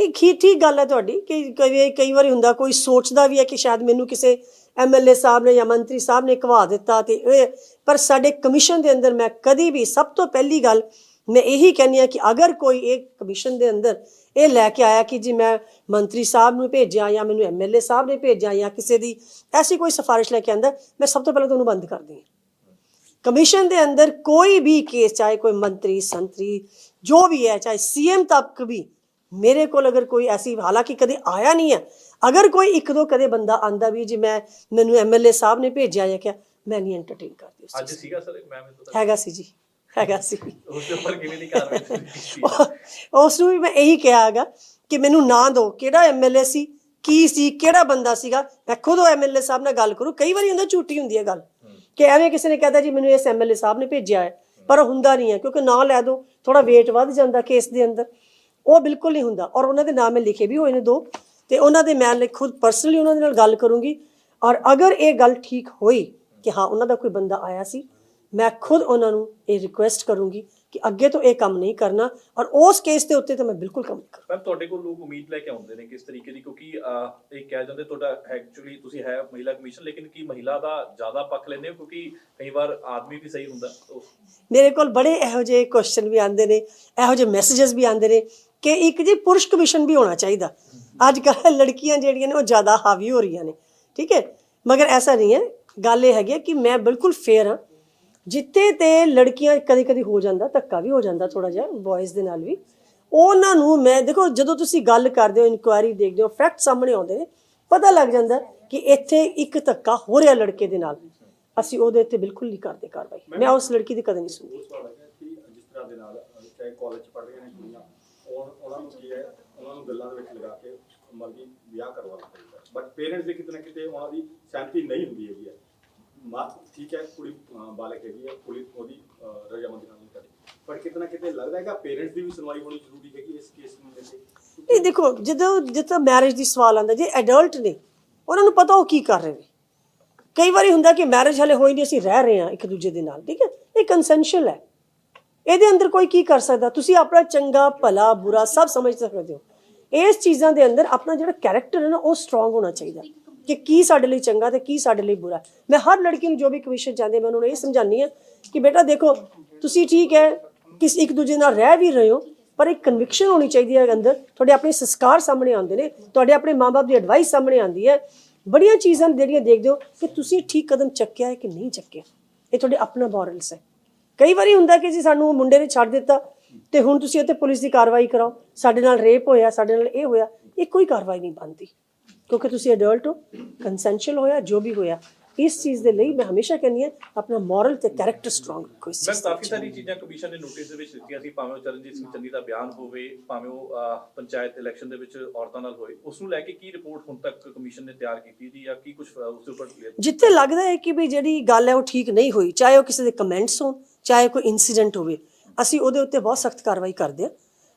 ਇਹ ਖੀ, ਠੀਕ ਗੱਲ ਹੈ ਤੁਹਾਡੀ ਕਿ ਕਈ ਕਈ ਵਾਰੀ ਹੁੰਦਾ ਕੋਈ ਸੋਚਦਾ ਵੀ ਹੈ ਕਿ ਸ਼ਾਇਦ ਮੈਨੂੰ ਕਿਸੇ ਐਮਐਲਏ ਸਾਹਿਬ ਨੇ ਜਾਂ ਮੰਤਰੀ ਸਾਹਿਬ ਨੇ ਕਵਾ ਦਿੱਤਾ ਤੇ ਇਹ, ਪਰ ਸਾਡੇ ਕਮਿਸ਼ਨ ਦੇ ਅੰਦਰ ਮੈਂ ਕਦੀ ਵੀ ਸਭ ਤੋਂ ਪਹਿਲੀ ਗੱਲ ਮੈਂ ਇਹੀ ਕਹਿੰਦੀ ਆ ਕਿ ਅਗਰ ਕੋਈ ਇਹ ਕਮਿਸ਼ਨ ਦੇ ਅੰਦਰ ਇਹ ਲੈ ਕੇ ਆਇਆ ਕਿ ਜੀ ਮੈਂ ਮੰਤਰੀ ਸਾਹਿਬ ਨੂੰ ਭੇਜਿਆ ਜਾਂ ਮੈਨੂੰ ਐਮਐਲਏ ਸਾਹਿਬ ਨੇ ਭੇਜਿਆ ਜਾਂ ਕਿਸੇ ਦੀ ਐਸੀ ਕੋਈ ਸਿਫਾਰਿਸ਼ ਲੈ ਕੇ ਆਂਦਾ, ਮੈਂ ਸਭ ਤੋਂ ਪਹਿਲਾਂ ਤੁਹਾਨੂੰ ਬੰਦ ਕਰਦੀ ਹਾਂ। ਕਮਿਸ਼ਨ ਦੇ ਅੰਦਰ ਕੋਈ ਵੀ ਕੇਸ, ਚਾਹੇ ਕੋਈ ਮੰਤਰੀ, ਸੰਤਰੀ, ਜੋ ਵੀ ਹੈ, ਚਾਹੇ ਸੀਐਮ ਤੱਕ ਵੀ ਮੇਰੇ ਕੋਲ ਅਗਰ ਕੋਈ ਐਸੀ ਹਾਲਾਂਕਿ ਕਦੇ ਆਇਆ ਨਹੀਂ ਹੈ ਅਗਰ ਕੋਈ ਇੱਕ ਦੋ ਕਦੇ ਬੰਦਾ ਆਂਦਾ ਵੀ ਜੀ ਮੈਂ ਮੈਨੂੰ ਐਮਐਲਏ ਸਾਹਿਬ ਨੇ ਭੇਜਿਆ ਜਾਂ ਕਿਆ ਮੈਂ ਨਹੀਂ ਐਂਟਰਟੇਨ ਕਰਦੀ ਉਸ ਅੱਜ ਸੀਗਾ ਸਰ ਮੈਮ ਇਹ ਨੂੰ। ਹੈਗਾ ਸੀ ਜੀ ਹੈਗਾ ਸੀ। ਉਸ ਦੇ ਉੱਪਰ ਕਿਵੇਂ ਦੀ ਕਾਰਵਾਈ ਉਸ ਨੂੰ ਵੀ ਮੈਂ ਇਹੀ ਕਿਹਾ ਹੈਗਾ ਕਿ ਮੈਨੂੰ ਨਾਂ ਦਿਓ ਕਿਹੜਾ ਐਮਐਲਏ ਸੀ ਕੀ ਸੀ ਕਿਹੜਾ ਬੰਦਾ ਸੀਗਾ ਮੈਂ ਖੁਦ ਉਹ ਐਮਐਲਏ ਸਾਹਿਬ ਨਾਲ ਗੱਲ ਕਰੂੰ। ਕਈ ਵਾਰੀ ਹੁੰਦਾ ਝੂਠੀ ਹੁੰਦੀ ਹੈ ਗੱਲ ਕਿ ਐਵੇਂ ਕਿਸੇ ਨੇ ਕਹਤਾ ਜੀ ਮੈਨੂੰ ਇਸ ਐਮਐਲਏ ਸਾਹਿਬ ਨੇ ਭੇਜਿਆ ਹੈ ਪਰ ਹੁੰਦਾ ਨਹੀਂ ਹੈ ਕਿਉਂਕਿ ਨਾਂ ਲੈ ਦੋ ਥੋੜਾ weight ਵੱਧ ਜਾਂਦਾ ਕੇਸ ਦੇ ਅੰਦਰ। ਉਹ ਬਿਲਕੁਲ ਨਹੀਂ ਹੁੰਦਾ। ਔਰ ਉਹਨਾਂ ਦੇ ਨਾਮ ਮੈਂ ਲਿਖੇ ਵੀ ਹੋਏ ਨੇ ਦੋ। ਤੇ ਉਹਨਾਂ ਦੇ ਮੈਂ ਖੁਦ ਪਰਸਨਲੀ ਉਹਨਾਂ ਦੇ ਨਾਲ ਗੱਲ ਕਰੂੰਗੀ। ਔਰ ਅਗਰ ਇਹ ਗੱਲ ਠੀਕ ਹੋਈ ਕਿ ਹਾਂ ਉਹਨਾਂ ਦਾ ਕੋਈ ਬੰਦਾ ਆਇਆ ਸੀ ਮੈਂ ਖੁਦ ਉਹਨਾਂ ਨੂੰ ਇਹ ਰਿਕੁਐਸਟ ਕਰੂੰਗੀ ਕਿ ਅੱਗੇ ਤੋਂ ਇਹ ਕੰਮ ਨਹੀਂ ਕਰਨਾ। ਔਰ ਉਸ ਕੇਸ ਦੇ ਉੱਤੇ ਤਾਂ ਮੈਂ ਬਿਲਕੁਲ ਕੰਮ ਨਹੀਂ ਕਰਾਂ ਮੈਮ ਤੁਹਾਡੇ ਕੋਲ ਲੋਕ ਉਮੀਦ ਲੈ ਕੇ ਆਉਂਦੇ ਨੇ ਕਿਸ ਤਰੀਕੇ ਦੀ? ਕਿਉਂਕਿ ਅਹ, ਇਹ ਕਹਿ ਜਾਂਦੇ ਤੁਹਾਡਾ ਐਕਚੁਅਲੀ ਤੁਸੀਂ ਹੈ ਮਹਿਲਾ ਕਮਿਸ਼ਨ ਲੇਕਿਨ ਕੀ ਮਹਿਲਾ ਦਾ ਜ਼ਿਆਦਾ ਪੱਖ ਲੈਂਦੇ ਹੋ? ਕਿਉਂਕਿ ਕਈ ਵਾਰ ਆਦਮੀ ਵੀ ਸਹੀ ਹੁੰਦਾ। ਉਸ- ਮੇਰੇ ਕੋਲ ਬੜੇ ਇਹੋ ਜਿਹੇ ਕੁਐਸਚਨ ਵੀ ਆਉਂਦੇ ਨੇ ਇਹੋ ਜਿਹੇ ਮੈਸੇजेस ਵੀ ਆਉਂਦੇ ਨੇ। ਕਿ ਇੱਕ ਜੀ ਪੁਰਸ਼ ਕਮਿਸ਼ਨ ਵੀ ਹੋਣਾ ਚਾਹੀਦਾ। ਅੱਜ ਕੱਲ੍ਹ ਲੜਕੀਆਂ ਜਿਹੜੀਆਂ ਨੇ ਉਹ ਜ਼ਿਆਦਾ ਹਾਵੀ ਹੋ ਰਹੀਆਂ ਨੇ, ਠੀਕ ਹੈ? ਮਗਰ ਐਸਾ ਨਹੀਂ ਹੈ। ਗੱਲ ਇਹ ਹੈਗੀ ਹੈ ਕਿ ਮੈਂ ਬਿਲਕੁਲ ਫੇਅਰ ਹਾਂ। ਜਿੱਤੇ ਤੇ ਲੜਕੀਆਂ ਕਦੇ ਕਦੇ ਹੋ ਜਾਂਦਾ, ਧੱਕਾ ਵੀ ਹੋ ਜਾਂਦਾ ਥੋੜਾ ਜਿਹਾ ਬॉयਜ਼ ਦੇ ਨਾਲ ਵੀ। ਉਹਨਾਂ ਨੂੰ ਮੈਂ, ਦੇਖੋ, ਜਦੋਂ ਤੁਸੀਂ ਗੱਲ ਕਰਦੇ ਹੋ ਇਨਕੁਆਇਰੀ ਦੇਖਦੇ ਹੋ ਫੈਕਟ ਸਾਹਮਣੇ ਆਉਂਦੇ ਨੇ, ਪਤਾ ਲੱਗ ਜਾਂਦਾ ਕਿ ਇੱਥੇ ਇੱਕ ਧੱਕਾ ਹੋ ਰਿਹਾ ਲੜਕੇ ਦੇ ਨਾਲ। ਅਸੀਂ ਉਹਦੇ ਉੱਤੇ ਬਿਲਕੁਲ ਨਹੀਂ ਕਰਦੇ ਕਾਰਵਾਈ। ਮੈਂ ਉਸ ਲੜਕੀ ਦੀ ਕਦੇ ਨਹੀਂ ਸੁਣਦੀ। ਜਿਸ ਤਰ੍ਹਾਂ ਦੇ ਨਾਲ, ਚਾਹੇ ਕਾਲਜ ਪੜ੍ਹ ਰਹੀਆਂ ਨੇ ਕੁੜੀਆਂ ਉਹ- ਉਹਨਾਂ ਨੂੰ ਕੀ ਹੈ ਉਹਨਾਂ ਨੂੰ ਗੱਲਾਂ ਦੇ ਵਿੱਚ ਲਗਾ ਕੇ ਮਤਲਬ ਵਿਆਹ ਕਰਵਾਉਣਾ ਪੈਂਦਾ ਬਟ ਪੇਰੈਂਟਸ ਦੇ ਕਿਤੇ ਨਾ ਕਿਤੇ ਉਹਨਾਂ ਦੀ ਸਹਿਮਤੀ ਨਹੀਂ ਹੁੰਦੀ ਹੈਗੀ ਹੈ। ਮਾਂ ਠੀਕ ਹੈ ਕੁੜੀ ਅਹ, ਬਾਲਕ ਹੈਗੀ ਹੈ ਕੁੜੀ ਉਹਦੀ ਅਹ, ਰਜ਼ਾਮੰਦੀ ਨਾਲ ਨਹੀਂ ਕਰਦੀ। ਪਰ ਕਿਤੇ ਨਾ ਕਿਤੇ ਲੱਗਦਾ ਹੈਗਾ ਪੇਰੈਂਟਸ ਦੀ ਵੀ ਸੁਣਵਾਈ ਹੋਣੀ ਜ਼ਰੂਰੀ ਹੈਗੀ ਇਸ ਕੇਸ ਨੂੰ ਲੈ ਕੇ। ਨਹੀਂ ਦੇਖੋ ਜਦੋਂ ਜਿੱਦਾਂ ਮੈਰਿਜ ਦੀ ਸਵਾਲ ਆਉਂਦਾ ਜੇ ਐਡਲਟ ਨੇ ਉਹਨਾਂ ਨੂੰ ਪਤਾ ਉਹ ਕੀ ਕਰ ਰਹੇ ਨੇ। ਕਈ ਵਾਰੀ ਹੁੰਦਾ ਕਿ ਮੈਰਿਜ ਹਲੇ ਹੋਈ ਨਹੀਂ ਅਸੀਂ ਰਹਿ ਰਹੇ ਹਾਂ ਇੱਕ ਦੂਜੇ ਦੇ ਨਾਲ ਠੀਕ ਹੈ? ਇਹ ਕੰਸੈਂਸ਼ੀਅਲ ਹੈ। ਇਹਦੇ ਅੰਦਰ ਕੋਈ ਕੀ ਕਰ ਸਕਦਾ? ਤੁਸੀਂ ਆਪਣਾ ਚੰਗਾ, ਭਲਾ, ਬੁਰਾ ਸਭ ਸਮਝ ਸਕਦੇ ਹੋ। ਇਸ ਚੀਜ਼ਾਂ ਦੇ ਅੰਦਰ ਆਪਣਾ ਜਿਹੜਾ ਕੈਰੈਕਟਰ ਹੈ ਨਾ, ਉਹ ਸਟਰੋਂਗ ਹੋਣਾ ਚਾਹੀਦਾ। ਕਿ ਕੀ ਸਾਡੇ ਲਈ ਚੰਗਾ ਤੇ ਕੀ ਸਾਡੇ ਲਈ ਬੁਰਾ। ਮੈਂ ਹਰ ਲੜਕੀ ਨੂੰ ਜੋ ਵੀ ਕਮਿਸ਼ਨ ਚਾਹੁੰਦੇ ਮੈਂ ਉਹਨਾਂ ਨੂੰ ਇਹ ਸਮਝਾਉਂਦੀ ਹਾਂ ਕਿ ਬੇਟਾ ਦੇਖੋ, ਤੁਸੀਂ ਠੀਕ ਹੈ, ਕਿਸ ਇੱਕ ਦੂਜੇ ਨਾਲ ਰਹਿ ਵੀ ਰਹੇ ਹੋ, ਪਰ ਇੱਕ ਕਨਵਿਕਸ਼ਨ ਹੋਣੀ ਚਾਹੀਦੀ ਹੈ ਅੰਦਰ। ਤੁਹਾਡੇ ਆਪਣੇ ਸੰਸਕਾਰ ਸਾਹਮਣੇ ਆਉਂਦੇ ਨੇ, ਤੁਹਾਡੇ ਆਪਣੇ ਮਾਪੇ ਦੀ ਐਡਵਾਈਸ ਸਾਹਮਣੇ ਆਉਂਦੀ ਹੈ। ਬੜੀਆਂ ਚੀਜ਼ਾਂ ਜਿਹੜੀਆਂ ਦੇਖਦੇ ਹੋ ਕਿ ਤੁਸੀਂ ਠੀਕ ਕਦਮ ਚੱਕਿਆ ਹੈ ਕਿ ਨਹੀਂ ਚੱਕਿਆ। ਇਹ ਤੁਹਾਡੇ ਆਪਣਾ ਮੋਰਲਸ ਹੈ। ਕਈ ਵਾਰੀ ਹੁੰਦਾ ਕਿ ਜੀ ਸਾਨੂੰ ਮੁੰਡੇ ਨੇ ਛੱਡ ਦਿੱਤਾ ਤੇ ਹੁਣ ਤੁਸੀਂ ਉੱਤੇ ਪੁਲਿਸ ਦੀ ਕਾਰਵਾਈ ਕਰਾਓ ਸਾਡੇ ਨਾਲ ਰੇਪ ਹੋਇਆ ਸਾਡੇ ਨਾਲ ਇਹ ਹੋਇਆ ਇਹ ਕੋਈ ਕਾਰਵਾਈ ਨਹੀਂ ਬਣਦੀ ਕਿਉਂਕਿ ਤੁਸੀਂ ਅਡਲਟ ਹੋ ਕੰਸੈਂਸ਼ੂਅਲ ਹੋਇਆ ਜੋ ਵੀ ਹੋਇਆ ਇਸ ਚੀਜ਼ ਦੇ ਲਈ ਮੈਂ ਹਮੇਸ਼ਾ ਕਹਿੰਦੀ ਹਾਂ ਆਪਣਾ ਮੋਰਲ ਤੇ ਕੈਰੈਕਟਰ ਸਟਰੋਂਗ ਰੱਖੋ ਇਸ ਚੀਜ਼ ਕਾਫੀ। ਸਾਰੀ ਚੀਜ਼ਾਂ ਕਮਿਸ਼ਨ ਨੇ ਨੋਟਿਸ ਦੇ ਵਿੱਚ ਦਿੱਤੀਆਂ ਸੀ ਭਾਵੇਂ ਉਹ ਚਰਨਜੀਤ ਸਿੰਘ ਚੰਨੀ ਦਾ ਬਿਆਨ ਹੋਵੇ ਭਾਵੇਂ ਉਹ ਪੰਚਾਇਤ ਇਲੈਕਸ਼ਨ ਦੇ ਵਿੱਚ ਔਰਤਾਂ ਨਾਲ ਹੋਏ ਉਸ ਨੂੰ ਲੈ ਕੇ ਕੀ ਰਿਪੋਰਟ ਹੁਣ ਤੱਕ ਕਮਿਸ਼ਨ ਨੇ ਤਿਆਰ ਕੀਤੀ ਦੀ ਜਾਂ ਕੀ ਕੁਝ ਉਸ ਦੇ ਉੱਪਰ ਜਿੱਥੇ ਲੱਗਦਾ ਹੈ ਕਿ ਵੀ ਜਿਹੜੀ ਗੱਲ ਹੈ ਉਹ ਠੀਕ ਨਹੀਂ ਹੋਈ ਚਾਹੇ ਉਹ ਕਿਸੇ ਦੇ ਕਮੈਂਟਸ ਹੋਣ ਚਾਹੇ ਕੋਈ ਇਨਸੀਡੈਂਟ ਹੋਵੇ ਅਸੀਂ ਉਹਦੇ ਉੱਤੇ ਬਹੁਤ ਸਖਤ ਕਾਰਵਾਈ ਕਰਦੇ ਹਾਂ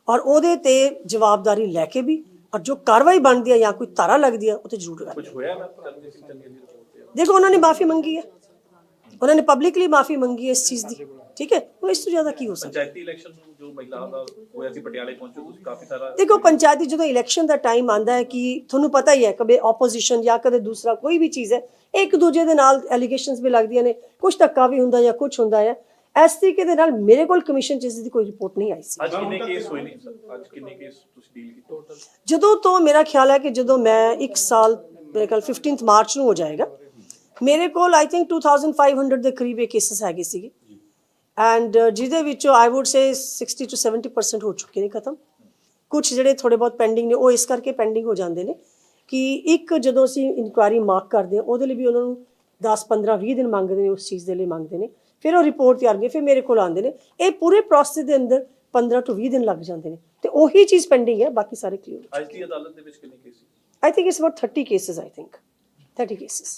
ਔਰ ਉਹਦੇ ਤੇ ਜਵਾਬਦਾਰੀ ਲੈ ਕੇ ਵੀ ਔਰ ਜੋ ਕਾਰਵਾਈ ਬਣਦੀ ਹੈ ਜਾਂ ਕੋਈ ਧਾਰਾ ਲੱਗਦੀ ਹੈ ਉਹ ਤੇ ਜ਼ਰੂਰ ਕਰਦੇ ਕੁਝ ਹੋਇਆ ਮੈਂ ਚਰਨਜੀਤ ਸਿੰਘ ਚੰਨੀ ਦੀ ਰਿਪੋਰਟ ਤੇ? ਹਾਂ। ਦੇਖੋ ਉਹਨਾਂ ਨੇ ਮਾਫੀ ਮੰਗੀ ਹੈ। ਉਹਨਾਂ ਨੇ ਪਬਲਿਕਲੀ ਮਾਫੀ ਮੰਗੀ ਹੈ ਇਸ ਚੀਜ਼ ਦੀ। ਠੀਕ ਹੈ? ਉਹ ਇਸ ਤੋਂ ਜ਼ਿਆਦਾ ਕੀ ਹੋ ਸਕਦਾ? ਪੰਚਾਇਤੀ ਇਲੈਕਸ਼ਨ ਨੂੰ ਜੋ ਮਹਿਲਾ ਦਾ ਹੋਇਆ ਸੀ ਪਟਿਆਲੇ ਪਹੁੰਚੋ ਤੁਸੀਂ ਕਾਫੀ ਸਾਰਾ ਦੇਖੋ ਪੰਚਾਇਤੀ ਜਦੋਂ ਇਲੈਕਸ਼ਨ ਦਾ ਟਾਈਮ ਆਂਦਾ ਹੈ ਕਿ ਤੁਹਾਨੂੰ ਪਤਾ ਹੀ ਹੈ ਕਦੇ ਆਪੋਜੀਸ਼ਨ ਜਾਂ ਕਦੇ ਦੂਸਰਾ ਕੋਈ ਵੀ ਚੀਜ਼ ਹੈ ਇੱਕ ਦੂਜੇ ਦੇ ਨਾਲ ਐਲੀਗੇਸ਼ਨਸ ਵੀ ਲੱਗਦੀਆਂ ਨੇ। ਕੁਝ ਧੱਕਾ ਵੀ ਹੁੰਦਾ ਜਾਂ ਕੁਝ ਹੁੰਦਾ ਹੈ। ਇਸ ਤਰੀਕੇ ਦੇ ਨਾਲ ਮੇਰੇ ਕੋਲ ਕਮਿਸ਼ਨ ਚ ਇਸ ਦੀ ਕੋਈ ਰਿਪੋਰਟ ਨਹੀਂ ਆਈ ਸੀ। ਅੱਜ ਕਿੰਨੇ ਕੇਸ ਹੋਏ ਨੇ? ਸਰ ਅੱਜ ਕਿੰਨੇ ਕੇਸ ਤੁਸੀਂ ਡੀਲ ਕੀਤੇ? ਟੋਟਲ ਜਦੋਂ ਤੋਂ ਮੇਰਾ ਖਿਆਲ ਹੈ ਕਿ ਜਦੋਂ ਮੈਂ ਇੱਕ ਸਾਲ ਮੇਰੇ ਖਿਆਲ 15th ਮਾਰਚ ਨੂੰ ਹੋ ਜਾਏਗਾ ਮੇਰੇ ਕੋਲ ਆਈ ਥਿੰਕ 2500 ਦੇ ਕਰੀਬ ਇਹ ਕੇਸਸ ਹੈਗੇ ਸੀਗੇ। ਐਂਡ ਜਿਹਦੇ ਵਿੱਚੋਂ ਆਈ ਊਡ ਸੇ 60 ਟੂ 70% ਹੋ ਚੁੱਕੇ ਨੇ ਖਤਮ। ਕੁਝ ਜਿਹੜੇ ਥੋੜੇ ਬਹੁਤ ਪੈਂਡਿੰਗ ਨੇ ਉਹ ਇਸ ਕਰਕੇ ਪੈਂਡਿੰਗ ਹੋ ਜਾਂਦੇ ਨੇ ਕਿ ਇੱਕ ਜਦੋਂ ਅਸੀਂ ਇਨਕੁਆਇਰੀ ਮਾਰਕ ਕਰਦੇ ਹਾਂ ਉਹਦੇ ਲਈ ਵੀ ਉਹਨਾਂ ਨੂੰ 10 15 20 ਦਿਨ ਮੰਗਦੇ ਨੇ ਉਸ ਚੀਜ਼ ਦੇ ਲਈ ਮੰਗਦੇ ਨੇ। ਫਿਰ ਉਹ ਰਿਪੋਰਟ ਤਿਆਰ ਕਰਕੇ ਫਿਰ ਮੇਰੇ ਕੋਲ ਆਉਂਦੇ ਨੇ ਇਹ ਪੂਰੇ ਪ੍ਰੋਸੈਸ ਦੇ ਅੰਦਰ 15 ਤੋਂ 20 ਦਿਨ ਲੱਗ ਜਾਂਦੇ ਨੇ ਤੇ ਉਹੀ ਚੀਜ਼ ਪੈਂਡਿੰਗ ਹੈ ਬਾਕੀ ਸਾਰੇ ਕਲੀਅਰ ਅੱਜ ਦੀ ਅਦਾਲਤ ਦੇ ਵਿੱਚ ਕਿੰਨੇ ਕੇਸ ਸੀ I think it's about 30 cases, I think. 30 cases.